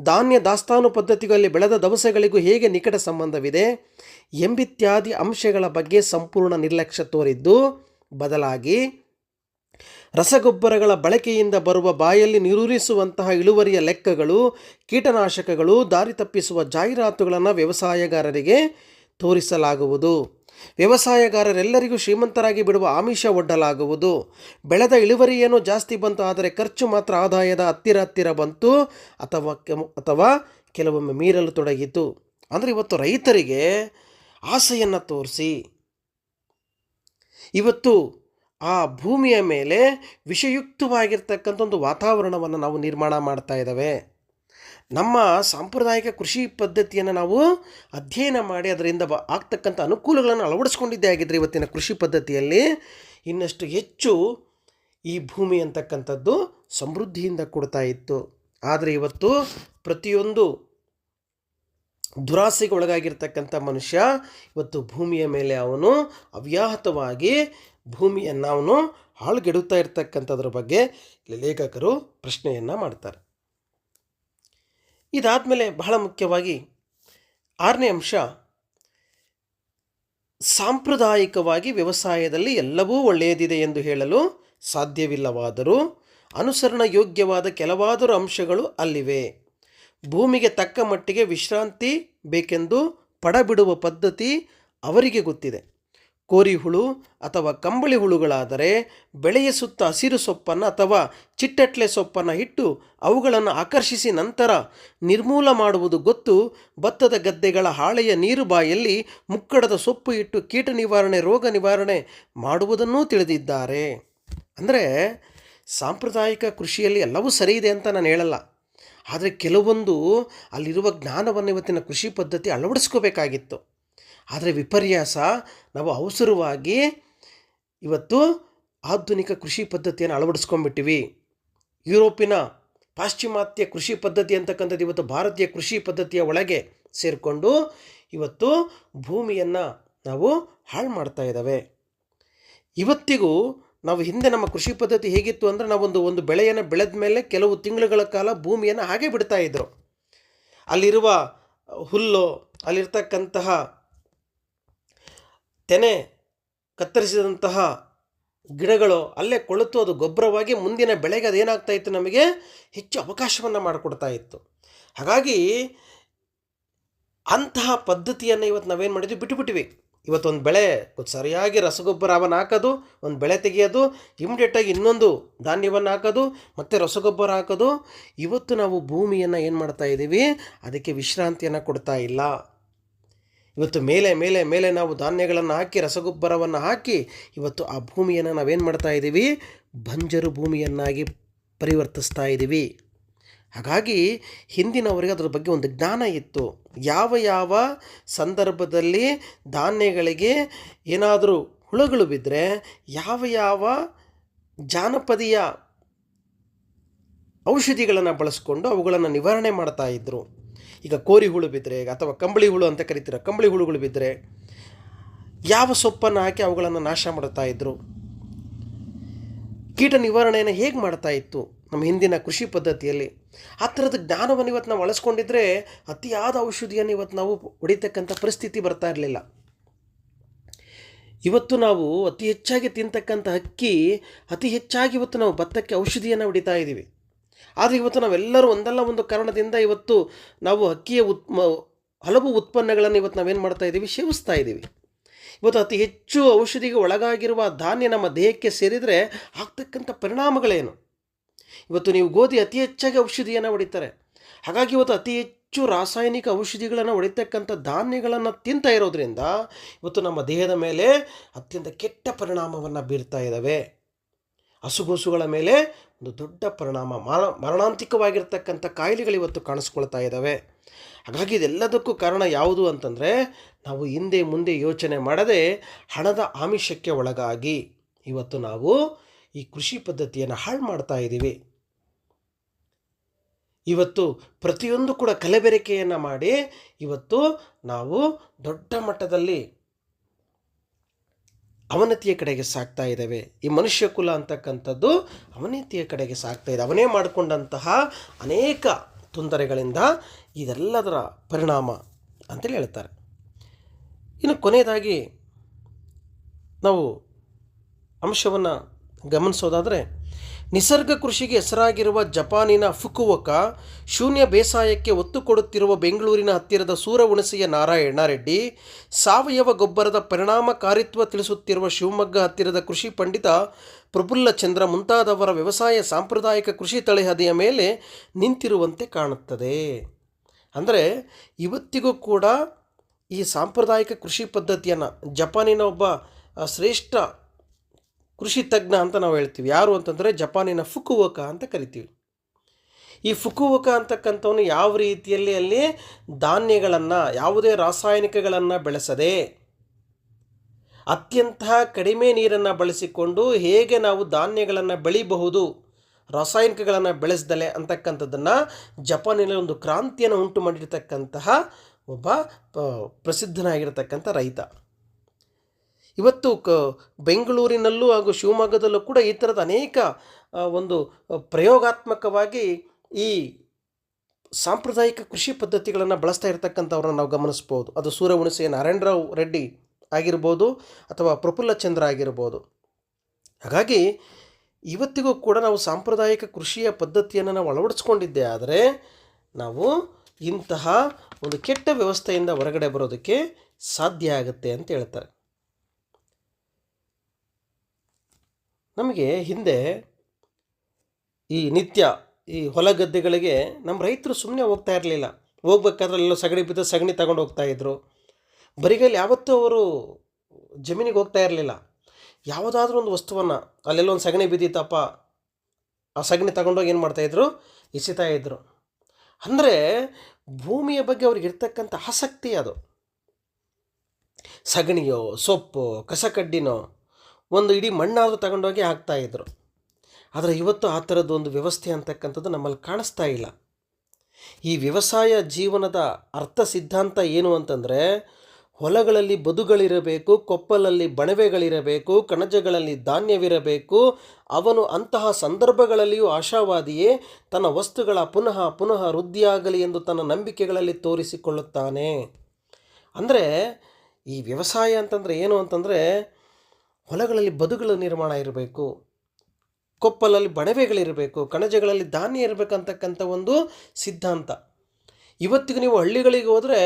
ಧಾನ್ಯ ದಾಸ್ತಾನು ಪದ್ಧತಿಗಳಲ್ಲಿ ಬೆಳೆದ ದವಸಗಳಿಗೂ ಹೇಗೆ ನಿಕಟ ಸಂಬಂಧವಿದೆ? ಎಂಬಿತ್ಯಾದಿ ಅಂಶಗಳ ಬಗ್ಗೆ ಸಂಪೂರ್ಣ ನಿರ್ಲಕ್ಷ್ಯ ತೋರಿದ್ದು, ಬದಲಾಗಿ ರಸಗೊಬ್ಬರಗಳ ಬಳಕೆಯಿಂದ ಬರುವ ಬಾಯಲ್ಲಿ ನಿರೂರಿಸುವಂತಹ ಇಳುವರಿಯ ಲೆಕ್ಕಗಳು, ಕೀಟನಾಶಕಗಳು, ದಾರಿ ತಪ್ಪಿಸುವ ಜಾಹೀರಾತುಗಳನ್ನು ವ್ಯವಸಾಯಗಾರರಿಗೆ ತೋರಿಸಲಾಗುವುದು. ವ್ಯವಸಾಯಗಾರರೆಲ್ಲರಿಗೂ ಶ್ರೀಮಂತರಾಗಿ ಬಿಡುವ ಆಮಿಷ ಒಡ್ಡಲಾಗುವುದು. ಬೆಳೆದ ಇಳುವರಿಯೇನೋ ಜಾಸ್ತಿ ಬಂತು, ಆದರೆ ಖರ್ಚು ಮಾತ್ರ ಆದಾಯದ ಹತ್ತಿರ ಹತ್ತಿರ ಬಂತು ಅಥವಾ ಅಥವಾ ಕೆಲವೊಮ್ಮೆ ಮೀರಲು ತೊಡಗಿತು. ಅಂದರೆ ಇವತ್ತು ರೈತರಿಗೆ ಆಸೆಯನ್ನು ತೋರಿಸಿ. ಇವತ್ತು ಆ ಭೂಮಿಯ ಮೇಲೆ ವಿಷಯುಕ್ತವಾಗಿರ್ತಕ್ಕಂಥ ಒಂದು ವಾತಾವರಣವನ್ನು ನಾವು ನಿರ್ಮಾಣ ಮಾಡ್ತಾ ಇದ್ದಾವೆ. ನಮ್ಮ ಸಾಂಪ್ರದಾಯಿಕ ಕೃಷಿ ಪದ್ಧತಿಯನ್ನು ನಾವು ಅಧ್ಯಯನ ಮಾಡಿ ಅದರಿಂದ ಬ ಆಗ್ತಕ್ಕಂಥ ಅನುಕೂಲಗಳನ್ನು ಅಳವಡಿಸ್ಕೊಂಡಿದ್ದೇ ಆಗಿದ್ದರೆ ಇವತ್ತಿನ ಕೃಷಿ ಪದ್ಧತಿಯಲ್ಲಿ ಇನ್ನಷ್ಟು ಹೆಚ್ಚು ಈ ಭೂಮಿ ಅಂತಕ್ಕಂಥದ್ದು ಸಮೃದ್ಧಿಯಿಂದ ಕೊಡ್ತಾ ಇತ್ತು. ಆದರೆ ಇವತ್ತು ಪ್ರತಿಯೊಂದು ದುರಾಸೆಗೆ ಒಳಗಾಗಿರ್ತಕ್ಕಂಥ ಮನುಷ್ಯ ಇವತ್ತು ಭೂಮಿಯ ಮೇಲೆ ಅವನು ಅವ್ಯಾಹತವಾಗಿ ಭೂಮಿಯನ್ನು ಅವನು ಹಾಳುಗೆಡುತ್ತಾ ಇರ್ತಕ್ಕಂಥದ್ರ ಬಗ್ಗೆ ಲೇಖಕರು ಪ್ರಶ್ನೆಯನ್ನು ಮಾಡ್ತಾರೆ. ಇದಾದಮೇಲೆ ಬಹಳ ಮುಖ್ಯವಾಗಿ ಆರನೇ ಅಂಶ, ಸಾಂಪ್ರದಾಯಿಕವಾಗಿ ವ್ಯವಸಾಯದಲ್ಲಿ ಎಲ್ಲವೂ ಒಳ್ಳೆಯದಿದೆ ಎಂದು ಹೇಳಲು ಸಾಧ್ಯವಿಲ್ಲವಾದರೂ ಅನುಸರಣ ಯೋಗ್ಯವಾದ ಕೆಲವಾದರೂ ಅಂಶಗಳು ಅಲ್ಲಿವೆ. ಭೂಮಿಗೆ ತಕ್ಕ ಮಟ್ಟಿಗೆ ವಿಶ್ರಾಂತಿ ಬೇಕೆಂದು ಪಡಬಿಡುವ ಪದ್ಧತಿ ಅವರಿಗೆ ಗೊತ್ತಿದೆ. ಕೋರಿ ಹುಳು ಅಥವಾ ಕಂಬಳಿ ಹುಳುಗಳಾದರೆ ಬೆಳೆಯ ಸುತ್ತ ಹಸಿರು ಸೊಪ್ಪನ್ನು ಅಥವಾ ಚಿಟ್ಟಟ್ಲೆ ಸೊಪ್ಪನ್ನು ಇಟ್ಟು ಅವುಗಳನ್ನು ಆಕರ್ಷಿಸಿ ನಂತರ ನಿರ್ಮೂಲ ಮಾಡುವುದು ಗೊತ್ತು. ಭತ್ತದ ಗದ್ದೆಗಳ ಹಾಳೆಯ ನೀರು ಬಾಯಲ್ಲಿ ಮುಕ್ಕಡದ ಸೊಪ್ಪು ಇಟ್ಟು ಕೀಟ ನಿವಾರಣೆ, ರೋಗ ನಿವಾರಣೆ ಮಾಡುವುದನ್ನೂ ತಿಳಿದಿದ್ದಾರೆ. ಅಂದರೆ ಸಾಂಪ್ರದಾಯಿಕ ಕೃಷಿಯಲ್ಲಿ ಎಲ್ಲವೂ ಸರಿ ಇದೆ ಅಂತ ನಾನು ಹೇಳಲ್ಲ. ಆದರೆ ಕೆಲವೊಂದು ಅಲ್ಲಿರುವ ಜ್ಞಾನವನ್ನು ಇವತ್ತಿನ ಕೃಷಿ ಪದ್ಧತಿ ಅಳವಡಿಸ್ಕೋಬೇಕಾಗಿತ್ತು. ಆದರೆ ವಿಪರ್ಯಾಸ ನಾವು ಅವಸರವಾಗಿ ಇವತ್ತು ಆಧುನಿಕ ಕೃಷಿ ಪದ್ಧತಿಯನ್ನು ಅಳವಡಿಸ್ಕೊಂಡ್ಬಿಟ್ಟಿವಿ. ಯುರೋಪಿನ ಪಾಶ್ಚಿಮಾತ್ಯ ಕೃಷಿ ಪದ್ಧತಿ ಅಂತಕ್ಕಂಥದ್ದು ಇವತ್ತು ಭಾರತೀಯ ಕೃಷಿ ಪದ್ಧತಿಯ ಒಳಗೆ ಸೇರಿಕೊಂಡು ಇವತ್ತು ಭೂಮಿಯನ್ನು ನಾವು ಹಾಳು ಮಾಡ್ತಾ ಇದ್ದಾವೆ. ಇವತ್ತಿಗೂ ನಾವು ಹಿಂದೆ ನಮ್ಮ ಕೃಷಿ ಪದ್ಧತಿ ಹೇಗಿತ್ತು ಅಂದರೆ ನಾವೊಂದು ಒಂದು ಬೆಳೆಯನ್ನು ಬೆಳೆದ ಮೇಲೆ ಕೆಲವು ತಿಂಗಳುಗಳ ಕಾಲ ಭೂಮಿಯನ್ನು ಹಾಗೆ ಬಿಡ್ತಾ ಇದ್ದರು ಅಲ್ಲಿರುವ ಹುಲ್ಲು, ಅಲ್ಲಿರ್ತಕ್ಕಂತಹ ತೆನೆ ಕತ್ತರಿಸಿದಂತಹ ಗಿಡಗಳು ಅಲ್ಲೇ ಕೊಳೆತು, ಅದು ಗೊಬ್ಬರವಾಗಿ ಮುಂದಿನ ಬೆಳೆಗೆ ಅದೇನಾಗ್ತಾ ಇತ್ತು ನಮಗೆ? ಹೆಚ್ಚು ಅವಕಾಶವನ್ನು ಮಾಡಿಕೊಡ್ತಾ ಇತ್ತು. ಹಾಗಾಗಿ ಅಂತಹ ಪದ್ಧತಿಯನ್ನು ಇವತ್ತು ನಾವೇನು ಮಾಡಿದ್ವಿ? ಬಿಟ್ಟುಬಿಟ್ವಿ ಇವತ್ತೊಂದು ಬೆಳೆ ಸರಿಯಾಗಿ ರಸಗೊಬ್ಬರವನ್ನು ಹಾಕೋದು, ಒಂದು ಬೆಳೆ ತೆಗೆಯೋದು ಇಮಿಡಿಯೇಟಾಗಿ ಇನ್ನೊಂದು ಧಾನ್ಯವನ್ನು ಹಾಕೋದು, ಮತ್ತು ರಸಗೊಬ್ಬರ ಹಾಕೋದು. ಇವತ್ತು ನಾವು ಭೂಮಿಯನ್ನು ಏನು ಮಾಡ್ತಾ ಇದ್ದೀವಿ ಅದಕ್ಕೆ ವಿಶ್ರಾಂತಿಯನ್ನು ಕೊಡ್ತಾ ಇಲ್ಲ. ಇವತ್ತು ಮೇಲೆ ಮೇಲೆ ಮೇಲೆ ನಾವು ಧಾನ್ಯಗಳನ್ನು ಹಾಕಿ, ರಸಗೊಬ್ಬರವನ್ನು ಹಾಕಿ, ಇವತ್ತು ಆ ಭೂಮಿಯನ್ನು ನಾವೇನು ಮಾಡ್ತಾ ಇದ್ದೀವಿ ಬಂಜರು ಭೂಮಿಯನ್ನಾಗಿ ಪರಿವರ್ತಿಸ್ತಾ ಇದ್ದೀವಿ ಹಾಗಾಗಿ ಹಿಂದಿನವರಿಗೆ ಅದರ ಬಗ್ಗೆ ಒಂದು ಜ್ಞಾನ ಇತ್ತು. ಯಾವ ಯಾವ ಸಂದರ್ಭದಲ್ಲಿ ಧಾನ್ಯಗಳಿಗೆ ಏನಾದರೂ ಹುಳುಗಳು ಬಿದ್ದರೆ ಯಾವ ಯಾವ ಜಾನಪದೀಯ ಔಷಧಿಗಳನ್ನು ಬಳಸ್ಕೊಂಡು ಅವುಗಳನ್ನು ನಿವಾರಣೆ ಮಾಡ್ತಾ ಇದ್ದರು ಈಗ ಕೋರಿ ಹುಳು ಬಿದ್ದರೆ ಅಥವಾ ಕಂಬಳಿ ಹುಳು ಅಂತ ಕರಿತೀರ, ಕಂಬಳಿ ಹುಳುಗಳು ಬಿದ್ದರೆ ಯಾವ ಸೊಪ್ಪನ್ನು ಹಾಕಿ ಅವುಗಳನ್ನು ನಾಶ ಮಾಡುತ್ತಾ ಇದ್ದರು ಕೀಟ ನಿವಾರಣೆಯನ್ನು ಹೇಗೆ ಮಾಡ್ತಾ ಇತ್ತು ನಮ್ಮ ಹಿಂದಿನ ಕೃಷಿ ಪದ್ಧತಿಯಲ್ಲಿ? ಆ ಥರದ ಜ್ಞಾನವನ್ನು ಇವತ್ತು ನಾವು ಅಳಿಸ್ಕೊಂಡಿದ್ರೆ ಅತಿಯಾದ ಔಷಧಿಯನ್ನು ಇವತ್ತು ನಾವು ಹೊಡಿತಕ್ಕಂಥ ಪರಿಸ್ಥಿತಿ ಬರ್ತಾ ಇರಲಿಲ್ಲ. ಇವತ್ತು ನಾವು ಅತಿ ಹೆಚ್ಚಾಗಿ ತಿಂತಕ್ಕಂಥ ಅಕ್ಕಿ ಅತಿ ಹೆಚ್ಚಾಗಿ ಇವತ್ತು ನಾವು ಭತ್ತಕ್ಕೆ ಔಷಧಿಯನ್ನು ಹೊಡಿತಾ ಇದ್ದೀವಿ ಆದರೆ ಇವತ್ತು ನಾವೆಲ್ಲರೂ ಒಂದಲ್ಲ ಒಂದು ಕಾರಣದಿಂದ ಇವತ್ತು ನಾವು ಅಕ್ಕಿಯ ಉತ್ ಹಲವು ಉತ್ಪನ್ನಗಳನ್ನು ಇವತ್ತು ನಾವೇನು ಮಾಡ್ತಾ ಇದ್ದೀವಿ ಸೇವಿಸ್ತಾ ಇದ್ದೀವಿ ಇವತ್ತು ಅತಿ ಹೆಚ್ಚು ಔಷಧಿಗೆ ಒಳಗಾಗಿರುವ ಧಾನ್ಯ ನಮ್ಮ ದೇಹಕ್ಕೆ ಸೇರಿದರೆ ಆಗ್ತಕ್ಕಂಥ ಪರಿಣಾಮಗಳೇನು? ಇವತ್ತು ನೀವು ಗೋಧಿ ಅತಿ ಹೆಚ್ಚಾಗಿ ಔಷಧಿಯನ್ನು ಹೊಡಿತಾರೆ. ಹಾಗಾಗಿ ಇವತ್ತು ಅತಿ ಹೆಚ್ಚು ರಾಸಾಯನಿಕ ಔಷಧಿಗಳನ್ನು ಹೊಡಿತಕ್ಕಂಥ ಧಾನ್ಯಗಳನ್ನು ತಿಂತಾ ಇರೋದ್ರಿಂದ ಇವತ್ತು ನಮ್ಮ ದೇಹದ ಮೇಲೆ ಅತ್ಯಂತ ಕೆಟ್ಟ ಪರಿಣಾಮವನ್ನು ಬೀರ್ತಾ ಇದ್ದಾವೆ ಹಸುಗೂಸುಗಳ ಮೇಲೆ ಒಂದು ದೊಡ್ಡ ಪರಿಣಾಮ ಮರ ಮರಣಾಂತಿಕವಾಗಿರ್ತಕ್ಕಂಥ ಕಾಯಿಲೆಗಳು ಇವತ್ತು ಕಾಣಿಸ್ಕೊಳ್ತಾ ಇದ್ದಾವೆ. ಹಾಗಾಗಿ ಇದೆಲ್ಲದಕ್ಕೂ ಕಾರಣ ಯಾವುದು ಅಂತಂದರೆ, ನಾವು ಹಿಂದೆ ಮುಂದೆ ಯೋಚನೆ ಮಾಡದೆ ಹಣದ ಆಮಿಷಕ್ಕೆ ಒಳಗಾಗಿ ಇವತ್ತು ನಾವು ಈ ಕೃಷಿ ಪದ್ಧತಿಯನ್ನು ಹಾಳು ಮಾಡ್ತಾ ಇದ್ದೀವಿ. ಇವತ್ತು ಪ್ರತಿಯೊಂದು ಕೂಡ ಕಲಬೆರಕೆಯನ್ನು ಮಾಡಿ, ಇವತ್ತು ನಾವು ದೊಡ್ಡ ಮಟ್ಟದಲ್ಲಿ ಅವನತಿಯ ಕಡೆಗೆ ಸಾಕ್ತಾ ಇದ್ದಾವೆ. ಈ ಮನುಷ್ಯ ಕುಲ ಅಂತಕ್ಕಂಥದ್ದು ಅವನತಿಯ ಕಡೆಗೆ ಸಾಕ್ತಾ ಇದೆ. ಅವನೇ ಮಾಡಿಕೊಂಡಂತಹ ಅನೇಕ ತೊಂದರೆಗಳಿಂದ ಇದೆಲ್ಲದರ ಪರಿಣಾಮ ಅಂತೇಳಿ ಹೇಳ್ತಾರೆ. ಇನ್ನು ಕೊನೆಯದಾಗಿ ನಾವು ಅಂಶವನ್ನು ಗಮನಿಸೋದಾದರೆ ನಿಸರ್ಗ ಕೃಷಿಗೆ ಹೆಸರಾಗಿರುವ ಜಪಾನಿನ ಫುಕುವಕ ಶೂನ್ಯ ಬೇಸಾಯಕ್ಕೆ ಒತ್ತು ಕೊಡುತ್ತಿರುವ ಬೆಂಗಳೂರಿನ ಹತ್ತಿರದ ಸೂರಹುಣಸೆಯ ನಾರಾಯಣ ರೆಡ್ಡಿ, ಸಾವಯವ ಗೊಬ್ಬರದ ಪರಿಣಾಮಕಾರಿತ್ವ ತಿಳಿಸುತ್ತಿರುವ ಶಿವಮೊಗ್ಗ ಹತ್ತಿರದ ಕೃಷಿ ಪಂಡಿತ ಪ್ರಫುಲ್ಲ ಚಂದ್ರ ಮುಂತಾದವರ ವ್ಯವಸಾಯ ಸಾಂಪ್ರದಾಯಿಕ ಕೃಷಿ ತಳೆಹದಿಯ ಮೇಲೆ ನಿಂತಿರುವಂತೆ ಕಾಣುತ್ತದೆ. ಅಂದರೆ ಇವತ್ತಿಗೂ ಕೂಡ ಈ ಸಾಂಪ್ರದಾಯಿಕ ಕೃಷಿ ಪದ್ಧತಿಯನ್ನು ಜಪಾನಿನ ಒಬ್ಬ ಶ್ರೇಷ್ಠ ಕೃಷಿ ತಜ್ಞ ಅಂತ ನಾವು ಹೇಳ್ತೀವಿ. ಯಾರು ಅಂತಂದರೆ ಜಪಾನಿನ ಫುಕುವಕ ಅಂತ ಕರಿತೀವಿ. ಈ ಫುಕುವಕ ಅಂತಕ್ಕಂಥವನು ಯಾವ ರೀತಿಯಲ್ಲಿ ಅಲ್ಲಿ ಧಾನ್ಯಗಳನ್ನು, ಯಾವುದೇ ರಾಸಾಯನಿಕಗಳನ್ನು ಬೆಳೆಸದೆ ಅತ್ಯಂತ ಕಡಿಮೆ ನೀರನ್ನು ಬಳಸಿಕೊಂಡು ಹೇಗೆ ನಾವು ಧಾನ್ಯಗಳನ್ನು ಬೆಳಿಬಹುದು, ರಾಸಾಯನಿಕಗಳನ್ನು ಬೆಳೆಸ್ದಲೆ ಅಂತಕ್ಕಂಥದ್ದನ್ನು ಜಪಾನಿನಲ್ಲಿ ಒಂದು ಕ್ರಾಂತಿಯನ್ನು ಉಂಟು ಮಾಡಿರ್ತಕ್ಕಂತಹ ಒಬ್ಬ ಪ್ರಸಿದ್ಧನಾಗಿರತಕ್ಕಂಥ ಪ್ರಸಿದ್ಧನಾಗಿರ್ತಕ್ಕಂಥ ರೈತ. ಇವತ್ತು ಕ ಬೆಂಗಳೂರಿನಲ್ಲೂ ಹಾಗೂ ಶಿವಮೊಗ್ಗದಲ್ಲೂ ಕೂಡ ಈ ಥರದ ಅನೇಕ ಒಂದು ಪ್ರಯೋಗಾತ್ಮಕವಾಗಿ ಈ ಸಾಂಪ್ರದಾಯಿಕ ಕೃಷಿ ಪದ್ಧತಿಗಳನ್ನು ಬಳಸ್ತಾ ಇರತಕ್ಕಂಥವ್ರನ್ನ ನಾವು ಗಮನಿಸ್ಬೋದು. ಅದು ಸೂರ್ಯಹುಣಸೆ ನಾರಾಯಣರಾವ್ ರೆಡ್ಡಿ ಆಗಿರ್ಬೋದು ಅಥವಾ ಪ್ರಫುಲ್ಲ ಚಂದ್ರ ಆಗಿರ್ಬೋದು. ಹಾಗಾಗಿ ಇವತ್ತಿಗೂ ಕೂಡ ನಾವು ಸಾಂಪ್ರದಾಯಿಕ ಕೃಷಿಯ ಪದ್ಧತಿಯನ್ನು ನಾವು ಅಳವಡಿಸ್ಕೊಂಡಿದ್ದೆ ಆದರೆ ನಾವು ಇಂತಹ ಒಂದು ಕೆಟ್ಟ ವ್ಯವಸ್ಥೆಯಿಂದ ಹೊರಗಡೆ ಬರೋದಕ್ಕೆ ಸಾಧ್ಯ ಆಗುತ್ತೆ ಅಂತ ಹೇಳ್ತಾರೆ. ನಮಗೆ ಹಿಂದೆ ಈ ನಿತ್ಯ, ಈ ಹೊಲ ಗದ್ದೆಗಳಿಗೆ ನಮ್ಮ ರೈತರು ಸುಮ್ಮನೆ ಹೋಗ್ತಾ ಇರಲಿಲ್ಲ. ಹೋಗ್ಬೇಕಾದ್ರೆ ಅಲ್ಲೆಲ್ಲೋ ಸಗಣಿ ಬಿದ್ದ ಸಗಣಿ ತಗೊಂಡು ಹೋಗ್ತಾ ಇದ್ರು. ಬರಿಗೈಲಿ ಯಾವತ್ತೂ ಅವರು ಜಮೀನಿಗೆ ಹೋಗ್ತಾ ಇರಲಿಲ್ಲ. ಯಾವುದಾದ್ರೂ ಒಂದು ವಸ್ತುವನ್ನು, ಅಲ್ಲೆಲ್ಲೋ ಒಂದು ಸಗಣಿ ಬಿದ್ದಿತ್ತಪ್ಪ, ಆ ಸಗಣಿ ತಗೊಂಡೋಗಿ ಏನು ಮಾಡ್ತಾಯಿದ್ರು ಇಸಿತಾ ಇದ್ದರು ಅಂದರೆ ಭೂಮಿಯ ಬಗ್ಗೆ ಅವ್ರಿಗೆ ಇರ್ತಕ್ಕಂಥ ಆಸಕ್ತಿ ಅದು. ಸಗಣಿಯೋ, ಸೊಪ್ಪು, ಕಸಕಡ್ಡಿನೋ ಒಂದು ಇಡೀ ಮಣ್ಣಾದರೂ ತಗೊಂಡೋಗಿ ಇದ್ದರು ಆದರೆ ಇವತ್ತು ಆ ಥರದ್ದು ಒಂದು ವ್ಯವಸ್ಥೆ ಅಂತಕ್ಕಂಥದ್ದು ನಮ್ಮಲ್ಲಿ ಕಾಣಿಸ್ತಾ ಇಲ್ಲ. ಈ ವ್ಯವಸಾಯ ಜೀವನದ ಅರ್ಥ ಸಿದ್ಧಾಂತ ಏನು ಅಂತಂದರೆ, ಹೊಲಗಳಲ್ಲಿ ಬದುಗಳಿರಬೇಕು, ಕೊಪ್ಪಲಲ್ಲಿ ಬಣವೆಗಳಿರಬೇಕು, ಕಣಜಗಳಲ್ಲಿ ಧಾನ್ಯವಿರಬೇಕು, ಅವನು ಅಂತಹ ಸಂದರ್ಭಗಳಲ್ಲಿಯೂ ಆಶಾವಾದಿಯೇ ತನ್ನ ವಸ್ತುಗಳ ಪುನಃ ಪುನಃ ವೃದ್ಧಿಯಾಗಲಿ ಎಂದು ತನ್ನ ನಂಬಿಕೆಗಳಲ್ಲಿ ತೋರಿಸಿಕೊಳ್ಳುತ್ತಾನೆ. ಅಂದರೆ ಈ ವ್ಯವಸಾಯ ಅಂತಂದರೆ ಏನು ಅಂತಂದರೆ ಹೊಲಗಳಲ್ಲಿ ಬದುಗಳ ನಿರ್ಮಾಣ ಇರಬೇಕು, ಕೊಪ್ಪಲಲ್ಲಿ ಬಣವೆಗಳಿರಬೇಕು, ಕಣಜಗಳಲ್ಲಿ ಧಾನ್ಯ ಇರಬೇಕಂತಕ್ಕಂಥ ಒಂದು ಸಿದ್ಧಾಂತ. ಇವತ್ತಿಗೂ ನೀವು ಹಳ್ಳಿಗಳಿಗೆ ಹೋದರೆ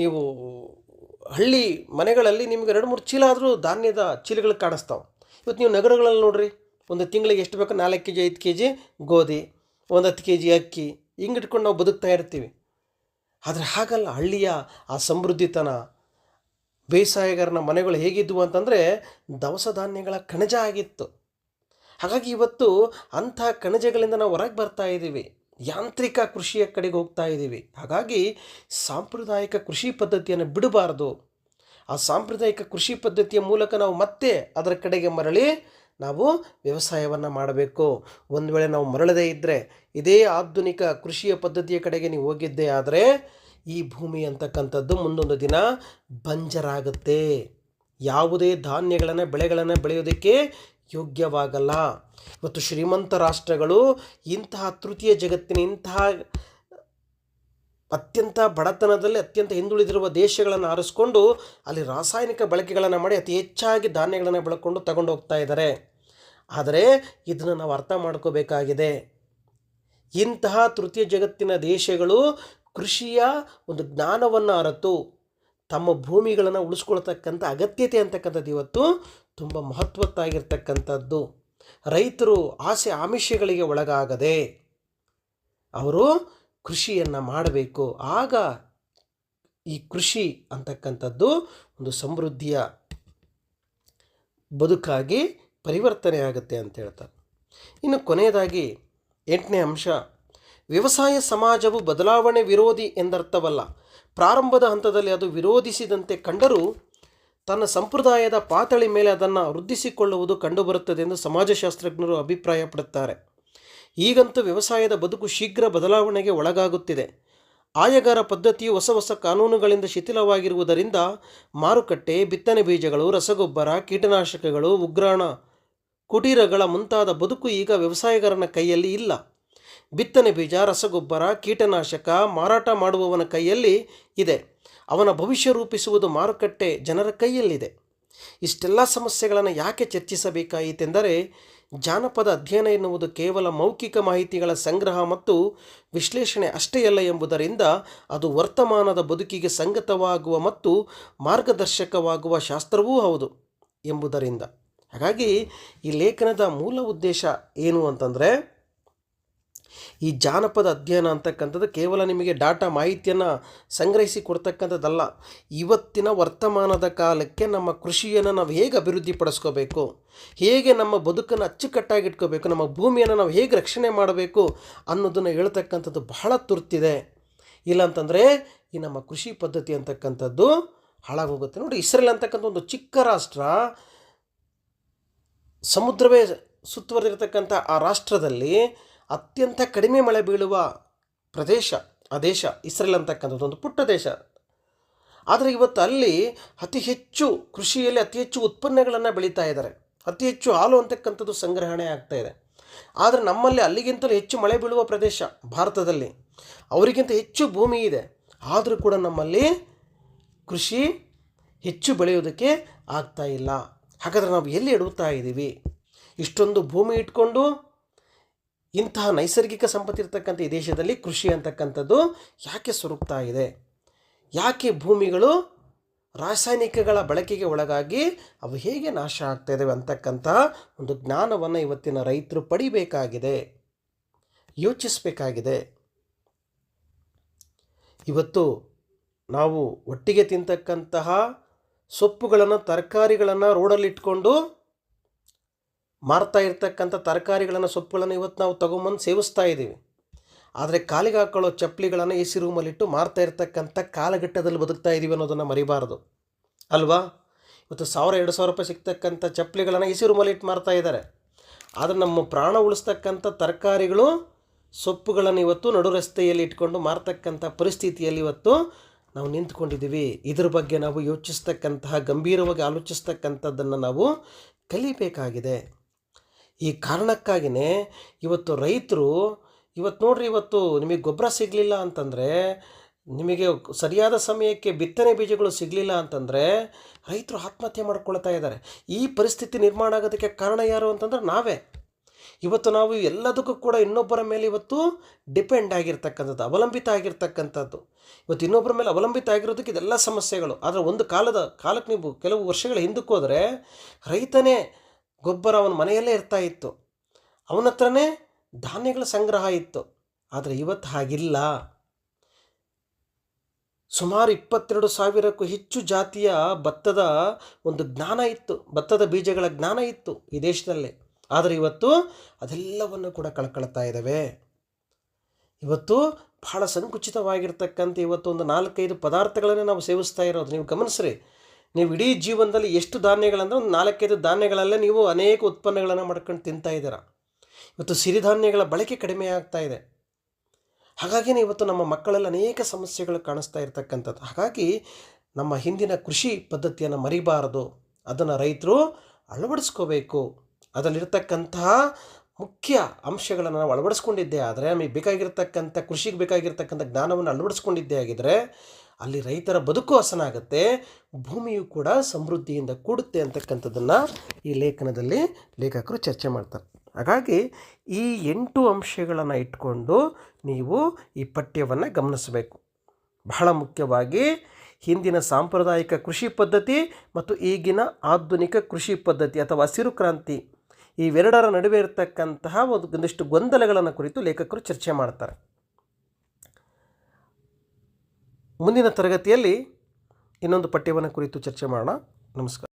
ನೀವು ಹಳ್ಳಿ ಮನೆಗಳಲ್ಲಿ ನಿಮ್ಗೆ ಎರಡು ಮೂರು ಚೀಲ ಆದರೂ ಧಾನ್ಯದ ಚೀಲಗಳು ಕಾಣಿಸ್ತಾವೆ. ಇವತ್ತು ನೀವು ನಗರಗಳಲ್ಲಿ ನೋಡಿರಿ, ಒಂದು ತಿಂಗಳಿಗೆ ಎಷ್ಟು ಬೇಕು? ನಾಲ್ಕು ಕೆ ಜಿ ಐದು ಕೆ ಜಿ ಗೋಧಿ, ಒಂದು ಹತ್ತು ಕೆ ಜಿ ಅಕ್ಕಿ ಹಿಂಗೆ ಇಟ್ಕೊಂಡು ನಾವು ಬದುಕ್ತಾ ಇರ್ತೀವಿ. ಆದರೆ ಹಾಗಲ್ಲ, ಹಳ್ಳಿಯ ಆ ಸಮೃದ್ಧಿತನ ಬೇಸಾಯಗಾರನ ಮನೆಗಳು ಹೇಗಿದ್ವು ಅಂತಂದರೆ ದವಸ ಧಾನ್ಯಗಳ ಕಣಜ ಆಗಿತ್ತು. ಹಾಗಾಗಿ ಇವತ್ತು ಅಂಥ ಕಣಜಗಳಿಂದ ನಾವು ಹೊರಗೆ ಬರ್ತಾ ಇದ್ದೀವಿ. ಯಾಂತ್ರಿಕ ಕೃಷಿಯ ಕಡೆಗೆ ಹೋಗ್ತಾ ಇದ್ದೀವಿ. ಹಾಗಾಗಿ ಸಾಂಪ್ರದಾಯಿಕ ಕೃಷಿ ಪದ್ಧತಿಯನ್ನು ಬಿಡಬಾರ್ದು. ಆ ಸಾಂಪ್ರದಾಯಿಕ ಕೃಷಿ ಪದ್ಧತಿಯ ಮೂಲಕ ನಾವು ಮತ್ತೆ ಅದರ ಕಡೆಗೆ ಮರಳಿ ನಾವು ವ್ಯವಸಾಯವನ್ನು ಮಾಡಬೇಕು. ಒಂದು ವೇಳೆ ನಾವು ಮರಳದೇ ಇದ್ದರೆ ಇದೇ ಆಧುನಿಕ ಕೃಷಿಯ ಪದ್ಧತಿಯ ಕಡೆಗೆ ನೀವು ಹೋಗಿದ್ದೇ ಆದರೆ ಈ ಭೂಮಿ ಅಂತಕ್ಕಂಥದ್ದು ಮುಂದೊಂದು ದಿನ ಬಂಜರಾಗುತ್ತೆ. ಯಾವುದೇ ಧಾನ್ಯಗಳನ್ನು, ಬೆಳೆಗಳನ್ನು ಬೆಳೆಯೋದಕ್ಕೆ ಯೋಗ್ಯವಾಗಲ್ಲ. ಮತ್ತು ಶ್ರೀಮಂತ ರಾಷ್ಟ್ರಗಳು ಇಂತಹ ತೃತೀಯ ಜಗತ್ತಿನ ಇಂತಹ ಅತ್ಯಂತ ಬಡತನದಲ್ಲಿ ಅತ್ಯಂತ ಹಿಂದುಳಿದಿರುವ ದೇಶಗಳನ್ನು ಆರಿಸ್ಕೊಂಡು ಅಲ್ಲಿ ರಾಸಾಯನಿಕ ಬಳಕೆಗಳನ್ನು ಮಾಡಿ ಅತಿ ಹೆಚ್ಚಾಗಿ ಧಾನ್ಯಗಳನ್ನು ಬೆಳ್ಕೊಂಡು ತಗೊಂಡು ಹೋಗ್ತಾ ಇದ್ದಾರೆ. ಆದರೆ ಇದನ್ನು ನಾವು ಅರ್ಥ ಮಾಡ್ಕೋಬೇಕಾಗಿದೆ. ಇಂತಹ ತೃತೀಯ ಜಗತ್ತಿನ ದೇಶಗಳು ಕೃಷಿಯ ಒಂದು ಜ್ಞಾನವನ್ನು ಅರತು, ತಮ್ಮ ಭೂಮಿಗಳನ್ನು ಉಳಿಸ್ಕೊಳ್ತಕ್ಕಂಥ ಅಗತ್ಯತೆ ಅಂತಕ್ಕಂಥದ್ದು ಇವತ್ತು ತುಂಬ ಮಹತ್ವದ್ದಾಗಿರ್ತಕ್ಕಂಥದ್ದು. ರೈತರು ಆಸೆ ಆಮಿಷಗಳಿಗೆ ಒಳಗಾಗದೆ ಅವರು ಕೃಷಿಯನ್ನು ಮಾಡಬೇಕು. ಆಗ ಈ ಕೃಷಿ ಅಂತಕ್ಕಂಥದ್ದು ಒಂದು ಸಮೃದ್ಧಿಯ ಬದುಕಾಗಿ ಪರಿವರ್ತನೆ ಆಗುತ್ತೆ ಅಂತ ಹೇಳ್ತಾರೆ. ಇನ್ನು ಕೊನೆಯದಾಗಿ ಎಂಟನೇ ಅಂಶ ವ್ಯವಸಾಯ ಸಮಾಜವು ಬದಲಾವಣೆ ವಿರೋಧಿ ಎಂದರ್ಥವಲ್ಲ. ಪ್ರಾರಂಭದ ಹಂತದಲ್ಲಿ ಅದು ವಿರೋಧಿಸಿದಂತೆ ಕಂಡರೂ ತನ್ನ ಸಂಪ್ರದಾಯದ ಪಾತಳಿ ಮೇಲೆ ಅದನ್ನು ವೃದ್ಧಿಸಿಕೊಳ್ಳುವುದು ಕಂಡುಬರುತ್ತದೆ ಎಂದು ಸಮಾಜಶಾಸ್ತ್ರಜ್ಞರು ಅಭಿಪ್ರಾಯಪಡುತ್ತಾರೆ. ಈಗಂತೂ ವ್ಯವಸಾಯದ ಬದುಕು ಶೀಘ್ರ ಬದಲಾವಣೆಗೆ ಒಳಗಾಗುತ್ತಿದೆ. ಆಯಗಾರ ಪದ್ಧತಿಯು ಹೊಸ ಹೊಸ ಕಾನೂನುಗಳಿಂದ ಶಿಥಿಲವಾಗಿರುವುದರಿಂದ ಮಾರುಕಟ್ಟೆ, ಬಿತ್ತನೆ ಬೀಜಗಳು, ರಸಗೊಬ್ಬರ, ಕೀಟನಾಶಕಗಳು, ಉಗ್ರಾಣ ಕುಟೀರಗಳ ಮುಂತಾದ ಬದುಕು ಈಗ ವ್ಯವಸಾಯಗಾರನ ಕೈಯಲ್ಲಿ ಇಲ್ಲ. ಬಿತ್ತನೆ ಬೀಜ, ರಸಗೊಬ್ಬರ, ಕೀಟನಾಶಕ ಮಾರಾಟ ಮಾಡುವವನ ಕೈಯಲ್ಲಿ ಇದೆ. ಅವನ ಭವಿಷ್ಯ ರೂಪಿಸುವುದು ಮಾರುಕಟ್ಟೆ ಜನರ ಕೈಯಲ್ಲಿದೆ. ಇಷ್ಟೆಲ್ಲ ಸಮಸ್ಯೆಗಳನ್ನು ಯಾಕೆ ಚರ್ಚಿಸಬೇಕಾಯಿತೆಂದರೆ, ಜಾನಪದ ಅಧ್ಯಯನ ಎನ್ನುವುದು ಕೇವಲ ಮೌಖಿಕ ಮಾಹಿತಿಗಳ ಸಂಗ್ರಹ ಮತ್ತು ವಿಶ್ಲೇಷಣೆ ಅಷ್ಟೇ ಅಲ್ಲ ಎಂಬುದರಿಂದ ಅದು ವರ್ತಮಾನದ ಬದುಕಿಗೆ ಸಂಗತವಾಗುವ ಮತ್ತು ಮಾರ್ಗದರ್ಶಕವಾಗುವ ಶಾಸ್ತ್ರವೂ ಹೌದು ಎಂಬುದರಿಂದ. ಹಾಗಾಗಿ ಈ ಲೇಖನದ ಮೂಲ ಉದ್ದೇಶ ಏನು ಅಂತಂದರೆ ಈ ಜಾನಪದ ಅಧ್ಯಯನ ಅಂತಕ್ಕಂಥದ್ದು ಕೇವಲ ನಿಮಗೆ ಡಾಟಾ ಮಾಹಿತಿಯನ್ನು ಸಂಗ್ರಹಿಸಿ ಕೊಡ್ತಕ್ಕಂಥದ್ದಲ್ಲ. ಇವತ್ತಿನ ವರ್ತಮಾನದ ಕಾಲಕ್ಕೆ ನಮ್ಮ ಕೃಷಿಯನ್ನು ನಾವು ಹೇಗೆ ಅಭಿವೃದ್ಧಿಪಡಿಸ್ಕೋಬೇಕು? ಹೇಗೆ ನಮ್ಮ ಬದುಕನ್ನು ಅಚ್ಚುಕಟ್ಟಾಗಿ ಇಟ್ಕೋಬೇಕು ನಮ್ಮ ಭೂಮಿಯನ್ನು ನಾವು ಹೇಗೆ ರಕ್ಷಣೆ ಮಾಡಬೇಕು? ಅನ್ನೋದನ್ನು ಹೇಳ್ತಕ್ಕಂಥದ್ದು ಬಹಳ ತುರ್ತಿದೆ. ಇಲ್ಲಾಂತಂದರೆ ಈ ನಮ್ಮ ಕೃಷಿ ಪದ್ಧತಿ ಅಂತಕ್ಕಂಥದ್ದು ಹಾಳಾಗೋಗುತ್ತೆ. ನೋಡಿ, ಇಸ್ರೇಲ್ ಅಂತಕ್ಕಂಥ ಒಂದು ಚಿಕ್ಕ ರಾಷ್ಟ್ರ, ಸಮುದ್ರವೇ ಸುತ್ತುವರೆದಿರ್ತಕ್ಕಂಥ ಆ ರಾಷ್ಟ್ರದಲ್ಲಿ ಅತ್ಯಂತ ಕಡಿಮೆ ಮಳೆ ಬೀಳುವ ಪ್ರದೇಶ, ಆ ದೇಶ ಇಸ್ರೇಲ್ ಅಂತಕ್ಕಂಥದ್ದು, ಒಂದು ಪುಟ್ಟ ದೇಶ. ಆದರೆ ಇವತ್ತು ಅಲ್ಲಿ ಅತಿ ಹೆಚ್ಚು ಕೃಷಿಯಲ್ಲಿ ಅತಿ ಹೆಚ್ಚು ಉತ್ಪನ್ನಗಳನ್ನು ಬೆಳೀತಾ ಇದ್ದಾರೆ. ಅತಿ ಹೆಚ್ಚು ಹಾಲು ಅಂತಕ್ಕಂಥದ್ದು ಸಂಗ್ರಹಣೆ ಆಗ್ತಾ ಇದೆ. ಆದರೆ ನಮ್ಮಲ್ಲಿ ಅಲ್ಲಿಗಿಂತಲೂ ಹೆಚ್ಚು ಮಳೆ ಬೀಳುವ ಪ್ರದೇಶ ಭಾರತದಲ್ಲಿ. ಅವರಿಗಿಂತ ಹೆಚ್ಚು ಭೂಮಿ ಇದೆ. ಆದರೂ ಕೂಡ ನಮ್ಮಲ್ಲಿ ಕೃಷಿ ಹೆಚ್ಚು ಬೆಳೆಯೋದಕ್ಕೆ ಆಗ್ತಾ ಇಲ್ಲ. ಹಾಗಾದರೆ ನಾವು ಎಲ್ಲಿ ಎಡುತ್ತಾ ಇದ್ದೀವಿ? ಇಷ್ಟೊಂದು ಭೂಮಿ ಇಟ್ಕೊಂಡು ಇಂತಹ ನೈಸರ್ಗಿಕ ಸಂಪತ್ತಿರ್ತಕ್ಕಂಥ ಈ ದೇಶದಲ್ಲಿ ಕೃಷಿ ಅಂತಕ್ಕಂಥದ್ದು ಯಾಕೆ ಸೊರಗ್ತಾ ಇದೆ? ಯಾಕೆ ಭೂಮಿಗಳು ರಾಸಾಯನಿಕಗಳ ಬಳಕೆಗೆ ಒಳಗಾಗಿ ಅವು ಹೇಗೆ ನಾಶ ಆಗ್ತಾ ಇದ್ದಾವೆ ಅಂತಕ್ಕಂಥ ಒಂದು ಜ್ಞಾನವನ್ನು ಇವತ್ತಿನ ರೈತರು ಪಡಿಬೇಕಾಗಿದೆ, ಯೋಚಿಸಬೇಕಾಗಿದೆ. ಇವತ್ತು ನಾವು ಒಟ್ಟಿಗೆ ತಿಂತಕ್ಕಂತಹ ಸೊಪ್ಪುಗಳನ್ನು, ತರಕಾರಿಗಳನ್ನು ರೋಡಲ್ಲಿಟ್ಕೊಂಡು ಮಾರ್ತಾ ಇರ್ತಕ್ಕಂಥ ತರಕಾರಿಗಳನ್ನು, ಸೊಪ್ಪುಗಳನ್ನು ಇವತ್ತು ನಾವು ತಗೊಂಬಂದು ಸೇವಿಸ್ತಾ ಇದ್ದೀವಿ. ಆದರೆ ಕಾಲಿಗೆ ಹಾಕೊಳ್ಳೋ ಚಪ್ಪಲಿಗಳನ್ನು ಎ ಸಿ ರೂಮಲ್ಲಿಟ್ಟು ಮಾರ್ತಾ ಇರ್ತಕ್ಕಂಥ ಕಾಲಘಟ್ಟದಲ್ಲಿ ಬದುಕ್ತಾ ಇದ್ದೀವಿ ಅನ್ನೋದನ್ನು ಮರಿಬಾರ್ದು. ಅಲ್ವಾ? ಇವತ್ತು ಸಾವಿರ, ಎರಡು ಸಾವಿರ ರೂಪಾಯಿ ಸಿಗ್ತಕ್ಕಂಥ ಚಪ್ಪಲಿಗಳನ್ನು ಎ ಸಿ ರೂಮಲ್ಲಿಟ್ಟು ಮಾರ್ತಾ ಇದ್ದಾರೆ. ಆದರೆ ನಮ್ಮ ಪ್ರಾಣ ಉಳಿಸ್ತಕ್ಕಂಥ ತರಕಾರಿಗಳು, ಸೊಪ್ಪುಗಳನ್ನು ಇವತ್ತು ನಡು ರಸ್ತೆಯಲ್ಲಿ ಇಟ್ಕೊಂಡು ಮಾರ್ತಕ್ಕಂಥ ಪರಿಸ್ಥಿತಿಯಲ್ಲಿ ಇವತ್ತು ನಾವು ನಿಂತ್ಕೊಂಡಿದ್ದೀವಿ. ಇದ್ರ ಬಗ್ಗೆ ನಾವು ಯೋಚಿಸ್ತಕ್ಕಂತಹ, ಗಂಭೀರವಾಗಿ ಆಲೋಚಿಸ್ತಕ್ಕಂಥದ್ದನ್ನು ನಾವು ಕಲಿಬೇಕಾಗಿದೆ. ಈ ಕಾರಣಕ್ಕಾಗಿಯೇ ಇವತ್ತು ರೈತರು, ಇವತ್ತು ನೋಡ್ರಿ ಇವತ್ತು ನಿಮಗೆ ಗೊಬ್ಬರ ಸಿಗಲಿಲ್ಲ ಅಂತಂದರೆ, ನಿಮಗೆ ಸರಿಯಾದ ಸಮಯಕ್ಕೆ ಬಿತ್ತನೆ ಬೀಜಗಳು ಸಿಗಲಿಲ್ಲ ಅಂತಂದರೆ ರೈತರು ಆತ್ಮಹತ್ಯೆ ಮಾಡ್ಕೊಳ್ತಾ ಇದ್ದಾರೆ. ಈ ಪರಿಸ್ಥಿತಿ ನಿರ್ಮಾಣ ಆಗೋದಕ್ಕೆ ಕಾರಣ ಯಾರು ಅಂತಂದ್ರೆ ನಾವೇ. ಇವತ್ತು ನಾವು ಎಲ್ಲದಕ್ಕೂ ಕೂಡ ಇನ್ನೊಬ್ಬರ ಮೇಲೆ ಇವತ್ತು ಡಿಪೆಂಡ್ ಆಗಿರ್ತಕ್ಕಂಥದ್ದು, ಅವಲಂಬಿತ ಆಗಿರ್ತಕ್ಕಂಥದ್ದು. ಇವತ್ತು ಇನ್ನೊಬ್ಬರ ಮೇಲೆ ಅವಲಂಬಿತ ಆಗಿರೋದಕ್ಕೆ ಇದೆಲ್ಲ ಸಮಸ್ಯೆಗಳು. ಆದರೆ ಒಂದು ಕಾಲದ, ಕಾಲಕ್ಕೆ ನೀವು ಕೆಲವು ವರ್ಷಗಳ ಹಿಂದಕ್ಕೆ ರೈತನೇ ಗೊಬ್ಬರ ಅವನ ಮನೆಯಲ್ಲೇ ಇರ್ತಾ ಇತ್ತು. ಅವನ ಹತ್ರನೇ ಧಾನ್ಯಗಳ ಸಂಗ್ರಹ ಇತ್ತು. ಆದರೆ ಇವತ್ತು ಹಾಗಿಲ್ಲ. ಸುಮಾರು ಇಪ್ಪತ್ತೆರಡು ಸಾವಿರಕ್ಕೂ ಹೆಚ್ಚು ಜಾತಿಯ ಭತ್ತದ ಒಂದು ಜ್ಞಾನ ಇತ್ತು. ಭತ್ತದ ಬೀಜಗಳ ಜ್ಞಾನ ಇತ್ತು ಈ ದೇಶದಲ್ಲಿ. ಆದರೆ ಇವತ್ತು ಅದೆಲ್ಲವನ್ನು ಕೂಡ ಕಳ್ಕೊಳ್ತಾ ಇದ್ದಾವೆ. ಇವತ್ತು ಬಹಳ ಸಂಕುಚಿತವಾಗಿರ್ತಕ್ಕಂಥ ಇವತ್ತು ಒಂದು ನಾಲ್ಕೈದು ಪದಾರ್ಥಗಳನ್ನೇ ನಾವು ಸೇವಿಸ್ತಾ ಇರೋದು. ನೀವು ಗಮನಿಸ್ರಿ. ನೀವು ಇಡೀ ಜೀವನದಲ್ಲಿ ಎಷ್ಟು ಧಾನ್ಯಗಳಂದ್ರೆ ಒಂದು ನಾಲ್ಕೈದು ಧಾನ್ಯಗಳಲ್ಲೇ ನೀವು ಅನೇಕ ಉತ್ಪನ್ನಗಳನ್ನು ಮಾಡ್ಕೊಂಡು ತಿಂತಾ ಇದ್ದೀರ. ಇವತ್ತು ಸಿರಿಧಾನ್ಯಗಳ ಬಳಕೆ ಕಡಿಮೆ ಆಗ್ತಾ ಇದೆ. ಹಾಗಾಗಿನೇ ಇವತ್ತು ನಮ್ಮ ಮಕ್ಕಳಲ್ಲಿ ಅನೇಕ ಸಮಸ್ಯೆಗಳು ಕಾಣಿಸ್ತಾ ಇರ್ತಕ್ಕಂಥದ್ದು. ಹಾಗಾಗಿ ನಮ್ಮ ಹಿಂದಿನ ಕೃಷಿ ಪದ್ಧತಿಯನ್ನು ಮರಿಬಾರದು. ಅದನ್ನು ರೈತರು ಅಳವಡಿಸ್ಕೋಬೇಕು. ಅದರಲ್ಲಿರ್ತಕ್ಕಂತಹ ಮುಖ್ಯ ಅಂಶಗಳನ್ನು ನಾವು ಅಳವಡಿಸ್ಕೊಂಡಿದ್ದೇ ಆದರೆ, ನಮಗೆ ಬೇಕಾಗಿರ್ತಕ್ಕಂಥ ಕೃಷಿಗೆ ಬೇಕಾಗಿರ್ತಕ್ಕಂಥ ಜ್ಞಾನವನ್ನು ಅಳವಡಿಸ್ಕೊಂಡಿದ್ದೇ ಆಗಿದ್ದರೆ ಅಲ್ಲಿ ರೈತರ ಬದುಕು ಹಸನಾಗುತ್ತೆ, ಭೂಮಿಯು ಕೂಡ ಸಮೃದ್ಧಿಯಿಂದ ಕೂಡುತ್ತೆ ಅಂತಕ್ಕಂಥದ್ದನ್ನು ಈ ಲೇಖನದಲ್ಲಿ ಲೇಖಕರು ಚರ್ಚೆ ಮಾಡ್ತಾರೆ. ಹಾಗಾಗಿ ಈ ಎಂಟು ಅಂಶಗಳನ್ನು ಇಟ್ಕೊಂಡು ನೀವು ಈ ಪಠ್ಯವನ್ನು ಗಮನಿಸಬೇಕು. ಬಹಳ ಮುಖ್ಯವಾಗಿ ಹಿಂದಿನ ಸಾಂಪ್ರದಾಯಿಕ ಕೃಷಿ ಪದ್ಧತಿ ಮತ್ತು ಈಗಿನ ಆಧುನಿಕ ಕೃಷಿ ಪದ್ಧತಿ ಅಥವಾ ಹಸಿರು ಕ್ರಾಂತಿ ಇವೆರಡರ ನಡುವೆ ಇರತಕ್ಕಂತಹ ಒಂದು ಒಂದಿಷ್ಟು ಗೊಂದಲಗಳನ್ನು ಕುರಿತು ಲೇಖಕರು ಚರ್ಚೆ ಮಾಡ್ತಾರೆ. ಮುಂದಿನ ತರಗತಿಯಲ್ಲಿ ಇನ್ನೊಂದು ಪಠ್ಯವನ್ನು ಕುರಿತು ಚರ್ಚೆ ಮಾಡೋಣ. ನಮಸ್ಕಾರ.